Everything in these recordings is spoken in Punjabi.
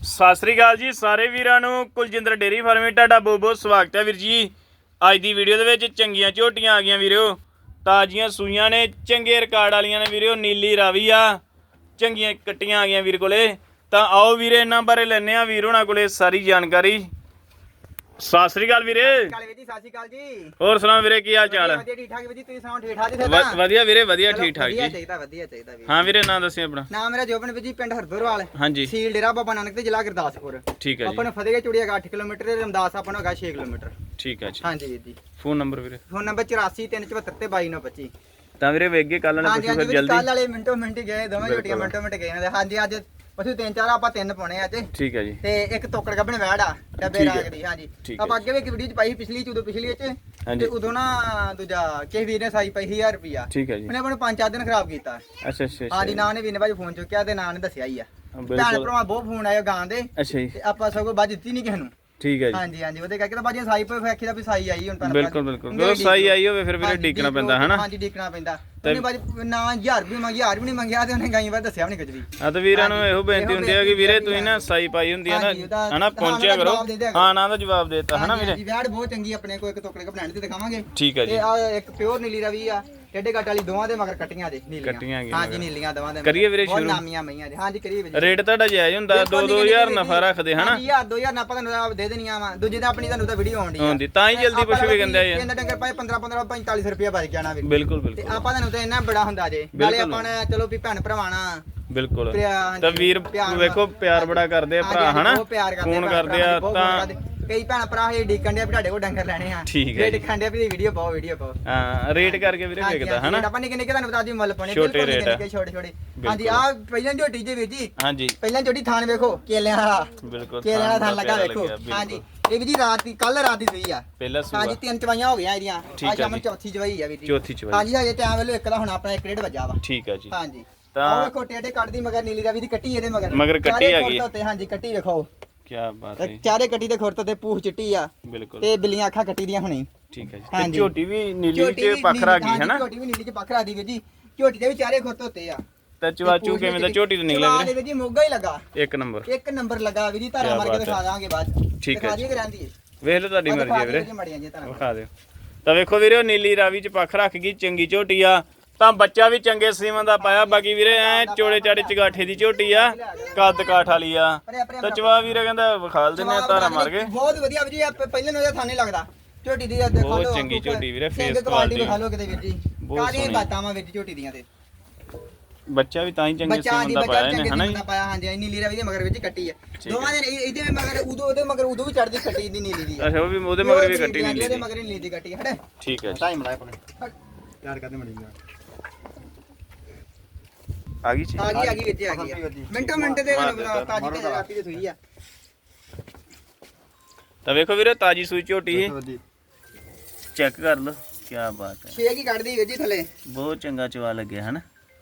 ਸਤਿ ਸ੍ਰੀ ਅਕਾਲ ਜੀ ਸਾਰੇ ਵੀਰਾਂ ਨੂੰ। ਕੁਲਜਿੰਦਰ ਡੇਰੀ ਫਾਰਮ ਤੁਹਾਡਾ ਬਹੁਤ ਬਹੁਤ ਸਵਾਗਤ ਹੈ ਵੀਰ ਜੀ। ਅੱਜ ਦੀ ਵੀਡੀਓ ਦੇ ਵਿੱਚ ਚੰਗੀਆਂ ਝੋਟੀਆਂ ਆ ਗਈਆਂ ਵੀਰੋ। ਤਾਜ਼ੀਆਂ ਸੂਈਆਂ ਨੇ, ਚੰਗੇ ਰਿਕਾਰਡ ਵਾਲੀਆਂ ਨੇ ਵੀਰੋ, ਨੀਲੀ ਰਾਵੀ ਆ। ਚੰਗੀਆਂ ਕੱਟੀਆਂ ਆ ਗਈਆਂ ਵੀਰ ਕੋਲੇ। ਤਾਂ ਆਓ ਵੀਰੇ, ਇਹਨਾਂ ਬਾਰੇ ਲੈਣੇ ਆ ਵੀਰ ਹੋਣਾ ਕੋਲੇ ਸਾਰੀ ਜਾਣਕਾਰੀ। ਸਤਿ ਸ੍ਰੀ ਅਕਾਲ ਵੀਰੇ। ਕਾਲੇ ਵੀਰ ਜੀ ਸਤਿ ਸ਼੍ਰੀ ਅਕਾਲ ਜੀ। ਹੋਰ ਸੁਣਾਓ ਵੀਰੇ ਕੀ ਹਾਲ ਚਾਲ? ਵਧੀਆ ਠੀਕ ਠਾਕ ਵੀਰ ਜੀ ਤੁਸੀਂ ਸੁਣਾਓ ਠੀਕ ਠਾਕ ਜੀ ਵ- ਵਧੀਆ ਵੀਰੇ ਵਧੀਆ ਠੀਕ ਠਾਕ ਵਧੀਆ ਜੀ। ਚਾਹੀਦਾ ਵਧੀਆ ਚਾਹੀਦਾ ਵੀਰ ਹਾਂ ਵੀਰੇ ਨਾਂ ਦੱਸਿਓ ਆਪਣਾ। ਨਾਮ ਮੇਰਾ ਜੋਬਨ ਵੀਰ ਜੀ ਪਿੰਡ ਹਰਦੋਰਵਾਲ। ਹਾਂਜੀ। ਸੀਲ ਡੇਰਾ ਬਾਬਾ ਨਾਨਕ ਤੇ ਜ਼ਿਲ੍ਹਾ ਗੁਰਦਾਸਪੁਰ। ਠੀਕ ਹੈ ਜੀ। ਨੂੰ ਫਤਿਹਗੜ੍ਹ ਚੂੜੀਆ 8 ਕਿਲੋਮੀਟਰ ਤੇ ਰਮਦਾਸ ਆਪਾਂ ਨੂੰ ਹੈਗਾ 6 ਕਿਲੋਮੀਟਰ। ਠੀਕ ਹੈ ਜੀ। ਹਾਂਜੀ ਵੀਰ ਜੀ। ਫੋਨ ਨੰਬਰ ਵੀਰੇ। ਫੋਨ ਨੰਬਰ 8437 ਤੇ 2225 ਤਾਂ ਵੀਰੇ ਵੇਗੇ ਕੱਲ ਨੇ ਹਾਂਜੀ ਪੁੱਛੋ ਹਾਂਜੀ ਫਿਰ ਵੀਰ ਜਲਦੀ। ਕੱਲ ਵਾਲੇ ਮਿੰਟੋ ਮਿੰਟ ਹੀ ਗਏ ਦੋਵੇਂ ਬਿਲਕੁਲ। ਮਿੰਟੋ ਮਿੰਟ ਗਏ ਹਾਂਜੀ ਅੱਜ ਪਸ਼ੂ ਤਿੰਨ ਚਾਰ ਆਪਾਂ ਤਿੰਨ ਪਾਉਣੇ ਆ ਅੱਜ। ਠੀਕ ਹੈ ਜੀ। ਤੇ ਇੱਕ ਤੋਕੜ ਗੱਬਣ ਵੈੜ ਆ ਡੱਬੇ ਠੀਕ ਹੈ। ਰਾਗ ਦੀ ਹਾਂਜੀ। ਠੀਕ ਹੈ ਆਪਾਂ ਅੱਗੇ ਵੀ ਇੱਕ ਵੀਡੀਓ ਚ ਪਾਈ ਸੀ ਪਿਛਲੀ ਚ ਉਦੋਂ ਪਿਛਲੀ ਹਾਂਜੀ। ਤੇ ਉਦੋਂ ਨਾ ਦੂਜਾ ਕਿਸੇ ਵੀਰ ਨੇ ਸਾਈ ਪਾਈ 1000 ਰੁਪਿਆ ਠੀਕ ਹੈ ਜੀ। ਉਹਨੇ ਆਪਾਂ ਨੂੰ ਪੰਜ ਚਾਰ ਦਿਨ ਖਰਾਬ ਕੀਤਾ। ਅੱਛਾ ਅੱਛਾ ਅੱਛਾ। ਹਾਂਜੀ ਨਾਂ ਨੇ ਵੀਰ ਨੇ ਭਾਜੀ ਫੋਨ ਚੁੱਕਿਆ ਤੇ ਨਾਂ ਨੇ ਦੱਸਿਆ ਹੀ ਆ। ਭੈਣ ਬਿਲਕੁਲ। ਭਰਾ ਬਹੁਤ ਫੋਨ ਆਏ ਗਾਂ ਦੇ। ਅੱਛਾ ਜੀ। ਤੇ ਆਪਾਂ ਸਗੋਂ ਬਾਜ ਦਿੱਤੀ ਨਹੀਂ ਕਿਸੇ ਨੂੰ। ਠੀਕ ਹੈ ਜੀ। ਹਾਂਜੀ ਹਾਂਜੀ ਉਹਦੇ ਕਰਕੇ ਤਾਂ ਬਾਜੀ ਸਾਈ ਪੇ ਫੈਖੀ ਦਾ ਵੀ ਸਾਈ ਆਈ ਹੁਣ ਤੁਹਾਨੂੰ ਬਿਲਕੁਲ ਬਿਲਕੁਲ। ਜਦੋਂ ਸਾਈ ਆਈ ਹੋਵੇ ਫਿਰ ਵੀਰੇ ਡੀਕਣਾ ਡੀਕ ਪੈਂਦਾ ਹਨਾ? ਹਾਂਜੀ ਡੀਕਣਾ ਪੈਂਦਾ। ਉਹਨੇ ਬਾਜੀ ਨਾ 1000 ਵੀ ਮੰਗਿਆ 1000 ਵੀ ਨਹੀਂ ਮੰਗਿਆ ਤੇ ਉਹਨੇ ਗਾਈ ਵਾਰ ਦੱਸਿਆ ਵੀ ਨਹੀਂ ਕੁਝ ਵੀ। ਆ ਤਾਂ ਵੀਰਾਂ ਨੂੰ ਇਹੋ ਬੇਨਤੀ ਇਹੋ ਹੁੰਦੀ ਹੈ ਕਿ ਵੀਰੇ ਬੇਨਤੀ ਤੁਸੀਂ ਨਾ ਸਾਈ ਪਾਈ ਹੁੰਦੀ ਹੈ ਨਾ ਹਨਾ ਪਹੁੰਚਿਆ ਕਰੋ। ਜਵਾਬ ਦੇ ਦਿਆ ਕਰੋ। ਹਾਂ ਨਾ ਦਾ ਜਵਾਬ ਦੇਤਾ ਹਨਾ ਵੀਰੇ? ਵਿਆੜ ਬਹੁਤ ਚੰਗੀ ਆਪਣੇ ਕੋਲ ਇੱਕ ਤੋਕੜੇ ਕੋ ਬਣਾਉਣ ਤੇ ਦਿਖਾਵਾਂਗੇ। ਠੀਕ ਹੈ ਜੀ। ਤੇ ਆ ਇੱਕ ਪਿਓਰ ਨੀਲੀ ਰਵੀ ਆ। ਟੇਡੇ ਕੱਟ ਵਾਲੀ ਦੋਵਾਂ ਦੇ ਮਗਰ ਕੱਟੀਆਂ ਦੇ ਨੀਲੀਆਂ। ਕੱਟੀਆਂ ਗਈਆਂ ਹਾਂਜੀ ਮਗਰ। ਨੀਲੀਆਂ ਦੋਵਾਂ ਦੇ ਕਰੀਏ ਵੀਰੇ ਬਹੁਤ ਸ਼ੁਰੂ? ਨਾਮੀਆਂ ਮਈਆਂ ਦੇ ਹਾਂਜੀ ਕਰੀਏ ਵੀਰੇ ਰੇਟ ਤੁਹਾਡਾ ਜਾਇਜ਼ ਹੁੰਦਾ 2 2000 ਨਫਾ ਰੱਖਦੇ ਹਨਾ? ਹਾਂਜੀ 1000 2000 ਨਾ ਆਪਾਂ ਤੁਹਾਨੂੰ ਦੇ ਦੇਣੀਆਂ ਵਾ। ਦੂਜੇ ਦਾ ਆਪਣੀ ਤੁਹਾਨੂੰ ਤਾਂ ਵੀਡੀਓ ਆਉਂਦੀ ਆ। ਹੁੰਦੀ ਤਾਂ ਹੀ ਜਲਦੀ ਪਸ਼ੂ ਵੀ ਕਹਿੰਦੇ ਆ। ਯਾਰ ਇਹਨਾਂ ਡੰਗਰ ਪਾਏ 15 15 45 ਰੁਪਏ ਬਚ ਜਾਣਾ ਵੀਰ। ਬਿਲਕੁਲ ਤੇ ਬਿਲਕੁਲ। ਆਪਾਂ ਤੁਹਾਨੂੰ ਤਾਂ ਇੰਨਾ ਬੜਾ ਹੁੰਦਾ ਜੇ। ਨਾਲੇ ਬਿਲਕੁਲ। ਆਪਾਂ ਨੇ ਚਲੋ ਵੀ ਭੈਣ ਭਰਾਵਾਂ ਬਿਲਕੁਲ। ਪਿਆ- ਤਾਂ ਵੀਰ ਪਿਆਰ ਵੇਖੋ ਪਿਆਰ ਬੜਾ ਕਰਦੇ ਆ ਭਰਾ ਹਨਾ? ਫੋਨ ਕਰਦੇ ਆ ਤਾਂ। ਕਈ ਭੈਣ ਭਰਾ ਇਹ ਡੀਕਣ ਦੇ ਵੀ ਤੁਹਾਡੇ ਕੋਲ ਡੰਗਰ ਲੈਣੇ ਆ। ਠੀਕ ਹੈ ਜੀ। ਡੀਕਣ ਦੇ ਵੀ ਵੀਡੀਓ ਪਾਓ ਵੀਡੀਓ ਪਾਓ। ਹਾਂ ਰੇਟ ਕਰਕੇ ਵੀਰੇ ਹਾਂਜੀ, ਵੇਖਦਾ ਹਾਂਜੀ, ਹਨਾ? ਆਪਾਂ ਨਿੱਕੇ ਨਿੱਕੇ ਤੁਹਾਨੂੰ ਬਤਾ ਦੀ ਮੁੱਲ ਪਾਉਣੇ ਛੋਟੇ ਰੇਟ ਆ। ਨਿੱਕੇ ਛੋਟੇ ਛੋਟੇ। ਬਿਲਕੁਲ। ਹਾਂਜੀ ਆ ਪਹਿਲਾਂ ਝੋਟੀ ਜੇ ਵੀਰ ਜੀ। ਹਾਂਜੀ। ਪਹਿਲਾਂ ਝੋਟੀ ਥਾਨ ਵੇਖੋ ਕੇਲਿਆਂ ਵਾਲਾ। ਬਿਲਕੁਲ ਕੇਲਿਆਂ ਵਾਲਾ ਥਾਨ ਥਾਨ ਲੱਗਾ ਪਿਆਰਾ ਵੇਖੋ। ਲੱਗਿਆ, ਬਿਲਕੁਲ। ਹਾਂਜੀ ਇਹ ਵੀ ਜੀ ਰਾਤ ਦੀ ਕੱਲ ਰਾਤ ਦੀ ਸੂਈ ਆ। ਪਹਿਲਾ ਸੂਆ। ਹਾਂਜੀ ਤਿੰਨ ਚਵਾਈਆਂ ਹੋ ਗਈਆਂ ਇਹਦੀਆਂ। ਠੀਕ ਆ ਅੱਜ ਸ਼ਾਮ ਨੂੰ ਜੀ। ਚੌਥੀ ਚਵਾਈ ਆ ਵੀਰ ਜੀ। ਚੌਥੀ ਚਵਾਈ। ਹਾਂਜੀ ਹਜੇ ਟਾਈਮ ਵੇਲੇ ਇੱਕ ਦਾ ਹੁਣ ਆਪਣਾ ਇੱਕ ਡੇਢ ਵੱਜਾ ਵਾ। ਠੀਕ ਹੈ ਜੀ। ਹਾਂਜੀ। ਤਾਂ- ਉਹ ਵੇਖੋ ਟੇਡੇ ਕੱਢਦੀ ਮਗਰ ਨੀਲੀ ਰਵੀ ਦੀ ਕੱਟੀ ਇਹਦੇ ਮਗਰ। ਮਗਰ ਕੱਟੀ ਚਾਰੇ ਹੈਗੀ ਆ। ਉੱਤੇ, ਹਾਂਜੀ ਕੱਟੀ ਵੇਖੋ। ਕੀ ਬਾਤ ਤੇ ਹੈ ਚਾਰੇ ਕੱਟੀ ਦੇ ਖੁਰਤ ਤੇ ਪੂਛ ਚਿੱਟੀ ਆ ਬਿਲਕੁਲ। ਤੇ ਬਿੱਲੀਆਂ ਅੱਖਾਂ ਕੱਟੀ ਦੀਆਂ ਹੁਣੀ। ਠੀਕ ਹੈ ਜੀ। ਤੇ ਹਾਂਜੀ। ਝੋਟੀ ਵੀ ਨੀਲੀ ਝੋਟੀ ਤੇ ਵੀ ਨੀਲੀ- ਗਈ ਹੈ ਨਾ? ਝੋਟੀ ਵੀ ਨੀਲੀ ਚ ਪੱਖ ਰੱਖਦੀ ਵੀਰ ਜੀ। ਝੋਟੀ ਦੇ ਵੀ ਚਾਰੇ ਖੁਰਤ ਉੱਤੇ ਆ। ਤੇ ਚਵਾਚੂ ਪੂਛ ਕਿਵੇਂ ਦਾ? ਵਿੱਚ ਝੋਟੀ ਤੋਂ ਨਿਕਲਿਆ ਚਵਾ ਵੀਰੇ? ਦੇ ਵੀਰ ਜੀ ਮੋਗਾ ਹੀ ਲੱਗਾ। ਇੱਕ ਨੰਬਰ। ਇੱਕ ਨੰਬਰ ਲੱਗਾ ਵੀਰ ਜੀ ਧਾਰਾ ਕਿਆ ਮਾਰ ਕੇ ਬਾਤ ਦਿਖਾ ਹੈ। ਦਾਂਗੇ ਬਾਅਦ ਚ। ਠੀਕ ਹੈ ਦਿਖਾ ਜੀ। ਦਈਏ ਕਿ ਰਹਿੰਦੀ ਹੈ ਵੇਖ ਲਓ ਤੁਹਾਡੀ ਉਹ ਮਰਜ਼ੀ ਦਿਖਾ ਹੈ ਵੀਰੇ। ਦਈਏ ਮੜੀਆਂ ਜੀ ਧਾਰਾ ਵਿਖਾ ਦਿਓ। ਤਾਂ ਵੇਖੋ ਵੀਰੇ ਉਹ ਨੀਲੀ ਰਾਵੀ ਚ ਪੱਖ ਰੱਖ ਗਈ ਚੰਗੀ ਝੋਟੀ ਆ। ਤਾਂ ਬੱਚਾ ਵੀ ਚੰਗੇ ਸੀਮਨ ਦਾ ਪਾਇਆ। ਬਾਕੀ ਵੀਰੇ ਐ ਚੋੜੇ ਚਾੜੇ ਚਗਾਠੇ ਦੀ ਝੋਟੀ ਆ ਕੱਦ ਕਾਠ ਵਾਲੀ ਆ। ਤਾਂ ਚਵਾ ਵੀਰੇ ਕਹਿੰਦਾ ਵਿਖਾਲ ਦਿੰਨੇ ਆ ਧਾਰਾ ਮਾਰ ਕੇ। ਬਹੁਤ ਵਧੀਆ ਵੀਰ ਪਹਿਲੇ ਨੂੰ ਥਾਣੇ ਲੱਗਦਾ। ਝੋਟੀ ਦੀ ਦੇਖਾ ਬਹੁਤ ਚੰਗੀ ਝੋਟੀ ਵੀਰੇ, face ਕੁਆਲਿਟੀ ਵਿਖਾ ਲਓ ਕਿਤੇ ਵੀਰ ਜੀ। ਸੋਹਣੀ। ਬਾਤਾਂ ਵਾ ਵੀਰ ਜੀ ਝੋਟੀ ਦੀਆਂ ਤੇ। ਬੱਚਾ ਵੀ ਤਾਂ ਹੀ ਚੰਗੇ ਸੀਮਨ ਦੀ ਪਾਇਆ ਇਹਨੇ ਹਨਾ ਪਾਇਆ ਹਾਂਜੀ ਇੰਨੀ ਲੀਰਾ ਵੀ ਦੇ ਮਗਰ ਵਿੱਚ ਕੱਟੀ ਆ। ਦੋਵਾਂ ਦੇ ਇਹ- ਇਹਦੇ ਵੀ ਮਗਰ ਉਦੋਂ ਉਹਦੇ ਮਗਰ ਉਦੋਂ ਵੀ ਚੜਦੀ ਕੱਟੀ ਦੀ ਨੀਲੀ ਦੀ। ਅੱਛਾ ਉਹ ਵੀ ਉਹਦੇ ਮਗਰ ਵੀ ਕੱਟੀ ਨੀਲੀ ਉਹਦੇ ਦੀ ਮਗਰ ਨੀਲੀ ਦੀ ਕੱਟੀ ਹੜੇ ਠੀਕ ਹੈ ਟਾਈਮ ਲਾਇਆ ਆਪਣੇ। ਯਾਰ ਕਰਦੇ ਮੜੀ ਆ ਗਈ ਆ ਗਈ ਆ ਗਈ ਵਿੱਚ ਆ ਗਈ। ਮਿੰਟੋ ਮਿੰਟ ਦੇ। ਤਾਜੀ ਤੇ ਜਗਾਤੀ ਤੇ ਸੂਈ ਆ। ਤਾਂ ਵੇਖੋ ਵੀਰੇ ਤਾਜੀ ਸੂਈ ਝੋਟੀ ਚੈੱਕ ਕਰ ਲਓ ਕੀ ਬਾਤ ਹੈ। ਛੇ ਕੀ ਕੱਢਦੀ ਵੀਰ ਜੀ ਥੱਲੇ। ਬਹੁਤ ਚੰਗਾ ਚਵਾ ਲੱਗਿਆ ਹਨਾ?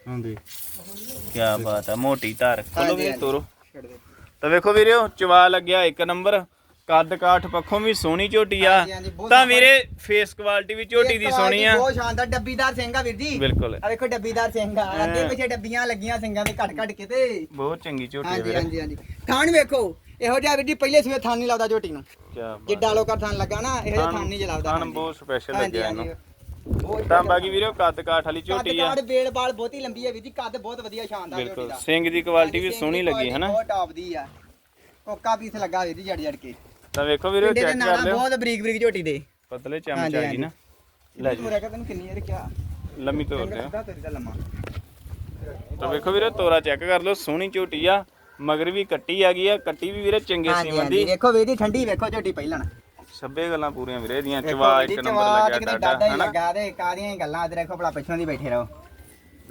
ਹਾਂਜੀ। ਕੀ ਬਾਤ ਹੈ ਮੋਟੀ ਧਾਰ। ਖੋਲੋ ਵੀ। ਤੋਰੋ। ਛੱਡ ਦੇ। ਤਾਂ ਵੇਖੋ ਵੀਰੇ ਚਵਾ ਲੱਗਿਆ ਇੱਕ ਨੰਬਰ। ਕੱਦ ਕਾਠ ਪੱਖੋਂ ਵੀ ਸੋਹਣੀ ਝੋਟੀ ਆ। ਹਾਂਜੀ, ਹਾਂਜੀ, ਬਹੁਤ ਤਾਂ। ਵੀਰੇ ਫੇਸ ਕੁਆਲਿਟੀ ਵੀ ਝੋਟੀ ਦੀ ਸੋਹਣੀ ਆ। ਬਹੁਤ ਸ਼ਾਨਦਾਰ ਡੱਬੀਦਾਰ ਸਿੰਘ ਆ ਵੀਰ ਜੀ। ਬਿਲਕੁਲ। ਆ ਵੇਖੋ ਡੱਬੀਦਾਰ ਸਿੰਘ ਆ। ਅੱਗੇ ਪਿੱਛੇ ਡੱਬੀਆਂ ਲੱਗੀਆਂ ਸਿੰਘਾਂ ਦੇ ਘੱਟ ਘੱਟ ਕੇ ਤੇ। ਬਹੁਤ ਚੰਗੀ ਝੋਟੀ ਆ ਹਾਂਜੀ ਵੀਰੇ। ਹਾਂਜੀ ਹਾਂਜੀ। ਥਾਣ ਵੇਖੋ ਇਹੋ ਜਿਹਾ ਵੀਰ ਜੀ ਪਹਿਲੇ ਸੂਏ ਥਾਣ ਨਹੀਂ ਲਾਉਂਦਾ ਝੋਟੀ ਨੂੰ। ਕੀ ਬਾਤ ਜਿੱਡਾ ਲੋਕਾ ਥਾਣ ਲੱਗਾ ਨਾ ਇਹੋ ਜਿਹਾ ਥਾਣ ਨਹੀਂ ਜਲਾਉਂਦਾ। ਥਾਣ ਬਹੁਤ ਸਪੈਸ਼ਲ ਲੱਗਿਆ ਇਹਨੂੰ। ਤਾਂ ਬਾਕੀ ਵੀਰੇ ਕੱਦ ਕਾਠ ਵਾਲੀ ਝੋਟੀ ਆ। ਬੇਲ ਬਾਲ ਬਹੁਤੀ ਲੰਬੀ ਹੈ ਵੀਰ ਜੀ। ਕੱਦ ਬਹੁਤ ਵਧੀਆ ਸ਼ਾਨਦਾਰ ਝੋਟੀ ਬਿਲਕੁਲ ਦਾ। ਸਿੰਘ ਦੀ ਕੁਆਲਿਟੀ ਵੀ ਹਾਂਜੀ, ਸੋਹਣੀ ਲੱਗੀ ਦੀ ਹਨਾ? ਬਹੁਤ ਟੌਪ ਦੀ ਆ। ਕੋਕਾ ਪੀਸ ਲੱਗਾ ਵੀਰ ਜੀ ਜੜ ਜੜ ਕੇ। ਤਾਂ ਵੇਖੋ ਵੀਰੇ ਪਿੰਡੇ ਦੇ ਚੈੱਕ ਕਰ ਨਾਲਾਂ ਲਿਓ। ਬਹੁਤ ਬਰੀਕ ਬਰੀਕ ਝੋਟੀ ਦੇ। ਪਤਲੇ ਚਮਚ ਹਾਂਜੀ, ਆ ਗਈ ਹਾਂਜੀ। ਨਾ ਲੈ ਜੀ। ਮੁਰਾ ਤੈਨੂੰ ਕਿੰਨੀ ਹੈ ਕਿਆ ਲੰਮੀ ਤੋਰ ਦਿਓ। ਸਿੱਧਾ ਤੇਰੀ ਦਾ ਲੰਮਾ। ਤਾਂ ਵੇਖੋ ਵੀਰੇ ਤੋਰਾ ਚੈੱਕ ਕਰ ਲਓ। ਸੋਹਣੀ ਝੋਟੀ ਆ ਮਗਰ ਵੀ ਕੱਟੀ ਆ ਗਈ ਆ। ਕੱਟੀ ਵੀ ਵੀਰੇ ਚੰਗੇ ਸੀਮਨ ਦੀ। ਦੇਖੋ ਵੀਰ ਜੀ ਠੰਡੀ ਵੇਖੋ ਝੋਟੀ ਪਹਿਲਾਂ ਸੱਬੇ ਗੱਲਾਂ ਪੂਰੀਆਂ ਵੀਰੇ ਦੀਆਂ ਵੇਖੋ ਚਵਾ ਇੱਕ ਨੰਬਰ ਲੱਗਿਆ ਡਾਡਾ ਡਾਡਾ ਹੀ ਹਨਾ? ਲੱਗਾ ਤੇ ਕਾਦੀਆਂ ਹੀ ਗੱਲਾਂ। ਦੇਖੋ ਭਲਾ ਪਿੱਛੋਂ ਦੀ ਬੈਠੇ ਰਹੋ।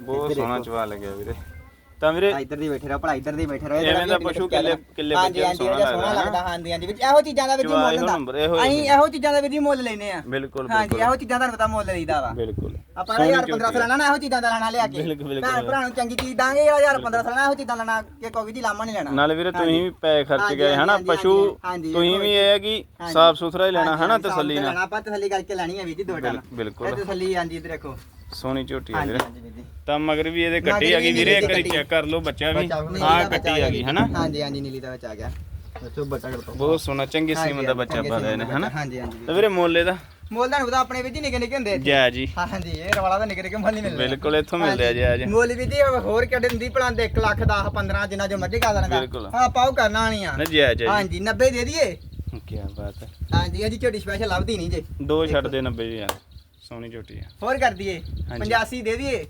ਬਹੁਤ ਸੋਹਣਾ। ਚਵਾ ਲੱਗਿਆ ਵੀਰੇ। ਤਾਂ ਵੀਰੇ ਆ ਇੱਧਰ ਦੀ ਬੈਠੇ ਰਹੋ ਭਲਾ ਇੱਧਰ ਦੀ ਬੈਠੇ ਰਹੋ ਐਵੇਂ ਦਾ ਪਸ਼ੂ ਕਿੱਲੇ- ਕਿੱਲੇ ਹਾਂਜੀ ਬੱਚੇ ਹਾਂਜੀ ਸੋਹਣਾ ਇਹ ਜਿਹਾ ਸੋਹਣਾ ਲੱਗਦਾ, ਲੱਗਦਾ ਹਾਂਜੀ ਹਾਂਜੀ ਵਿੱਚ ਇਹੋ ਚੀਜ਼ਾਂ ਦਾ ਵੀ ਜੀ ਚਵਾ ਮੁੱਲ ਹੁੰਦਾ ਨੰਬਰ, ਇਹੋ ਹੀ ਅਸੀਂ ਇਹੋ ਚੀਜ਼ਾਂ ਦਾ ਵੀ ਜੀ ਮੁੱਲ ਲੈਨੇ ਆ ਬਿਲਕੁਲ ਹਾਂਜੀ ਬਿਲਕੁਲ। ਇਹੋ ਚੀਜ਼ਾਂ ਦਾ ਪਤਾ ਮੁੱਲ ਲਈਦਾ ਵਾ। ਬਿਲਕੁਲ। ਆਪਾਂ ਸੋਹਣੀ ਯਾਰ 15 ਝੋਟੀ ਆ। ਸਾਲਾਂ ਨਾ ਇਹੋ ਚੀਜ਼ਾਂ ਦਾ ਲੈਣਾ ਲਿਆ ਕੇ। ਬਿਲਕੁਲ, ਬਿਲਕੁਲ। ਭੈਣ ਭਰਾ ਨੂੰ ਚੰਗੀ ਚੀਜ਼ ਦਾਂਗੇ ਯਾਰ 15 ਸਾਲਾਂ ਇਹੋ ਚੀਜ਼ਾਂ ਲੈਣਾ ਕਿ ਕੋਈ ਜੀ ਲਾਮਾ ਨਹੀਂ ਲੈਣਾ। ਨਾਲੇ ਵੀਰੇ ਤੁਸੀਂ ਵੀ ਪੈਸੇ ਖਰਚ ਹਾਂਜੀ, ਗਏ ਹਨਾ ਹਾਂਜੀ, ਪਸ਼ੂ ਹਾਂਜੀ, ਤੁਸੀਂ ਵੀ ਇਹ ਹੈ ਕਿ। ਸਾਫ਼ ਸੁਥਰਾ ਹੀ ਲੈਣਾ ਹਨਾ ਤਸੱਲੀ ਲੈਣਾ, ਨਾਲ। ਆਪਾਂ ਤਸੱਲੀ ਕਰਕੇ ਲੈਣੀ ਹੈ ਵੀ ਜੀ ਦੋ ਟਾਈਮ। ਬਿਲਕੁਲ। ਇਹ ਤਸੱਲੀ ਹਾਂਜੀ ਇੱਧਰ ਦੇਖੋ। ਸੋਹਣੀ ਝੋਟੀ ਆ ਵੀਰੇ। ਹਾਂਜੀ ਵੀਰ ਜੀ ਤਾਂ ਮਗਰ ਵੀ ਇਹਦੇ ਕੱਟੀ ਆ ਗਈ ਵੀਰੇ ਇੱਕ ਵਾਰੀ। ਚੈੱਕ ਕਰ ਲਓ ਬੱਚਾ ਵੀ। ਦਾ ਬੱਚਾ ਕੱਟੀ ਆ ਗਈ ਹਨਾ? ਹਾਂਜੀ ਹਾਂਜੀ ਨੀਲੀ ਦਾ ਵਿੱਚ ਆ ਗਿਆ। ਬੱਚੋ ਬੱਚਾ ਕਰ ਬਹੁਤ ਸੋਹਣਾ ਚੰਗੀ ਸੀਮ ਦਾ ਬੱਚਾ ਪਾਦਾ ਇਹਨੇ ਦਾ ਹਨਾ? ਹਾਂਜੀ ਹਾਂਜੀ। ਤਾਂ ਵੀਰੇ ਮੁੱਲ ਇਹਦਾ ਮੁੱਲ ਤੁਹਾਨੂੰ ਪਤਾ ਆਪਣੇ ਵਿੱਚ ਹੀ ਨਿੱਕੇ ਨਿੱਕੇ ਹੁੰਦੇ। ਜੈ ਜੀ। ਹਾਂਜੀ ਇਹ ਰਵਾਲਾ ਦਾ ਨਿੱਕੇ ਨਿੱਕੇ ਮੁੱਲ ਨਹੀਂ ਮਿਲਦੇ। ਬਿਲਕੁਲ ਇੱਥੋਂ ਮਿਲਦੇ ਆ ਜੈ ਜੀ। ਮੁੱਲ ਵੀ ਜੀ ਹੋਰ ਕਿਹੜੇ ਦਿੰਦੀ ਭਲਾਂ ਦੇ 1 ਲੱਖ 10 15 ਜਿੰਨਾ ਜੋ ਮਰਜ਼ੀ ਕਰ ਦੇਣਾ ਬਿਲਕੁਲ। ਹਾਂ ਪਾਉ ਕਰਨਾ ਨਹੀਂ ਆ। ਜੈ ਜੈ। ਹਾਂਜੀ 90 ਦੇ ਦਈਏ। ਕੀ ਬਾਤ ਹੈ। ਹਾਂਜੀ ਅਜੀ ਝੋਟੀ ਸਪੈਸ਼ਲ ਲੱਭਦੀ ਨਹੀਂ ਜੇ। ਦੋ ਛੱਡ ਦੇ 90 ਯਾਰ ਸੋਹਣੀ ਝੋਟੀ ਆ। ਹੋਰ ਕਰ ਦਈਏ ਹਾਂਜੀ। 85 ਦੇ ਦਈਏ?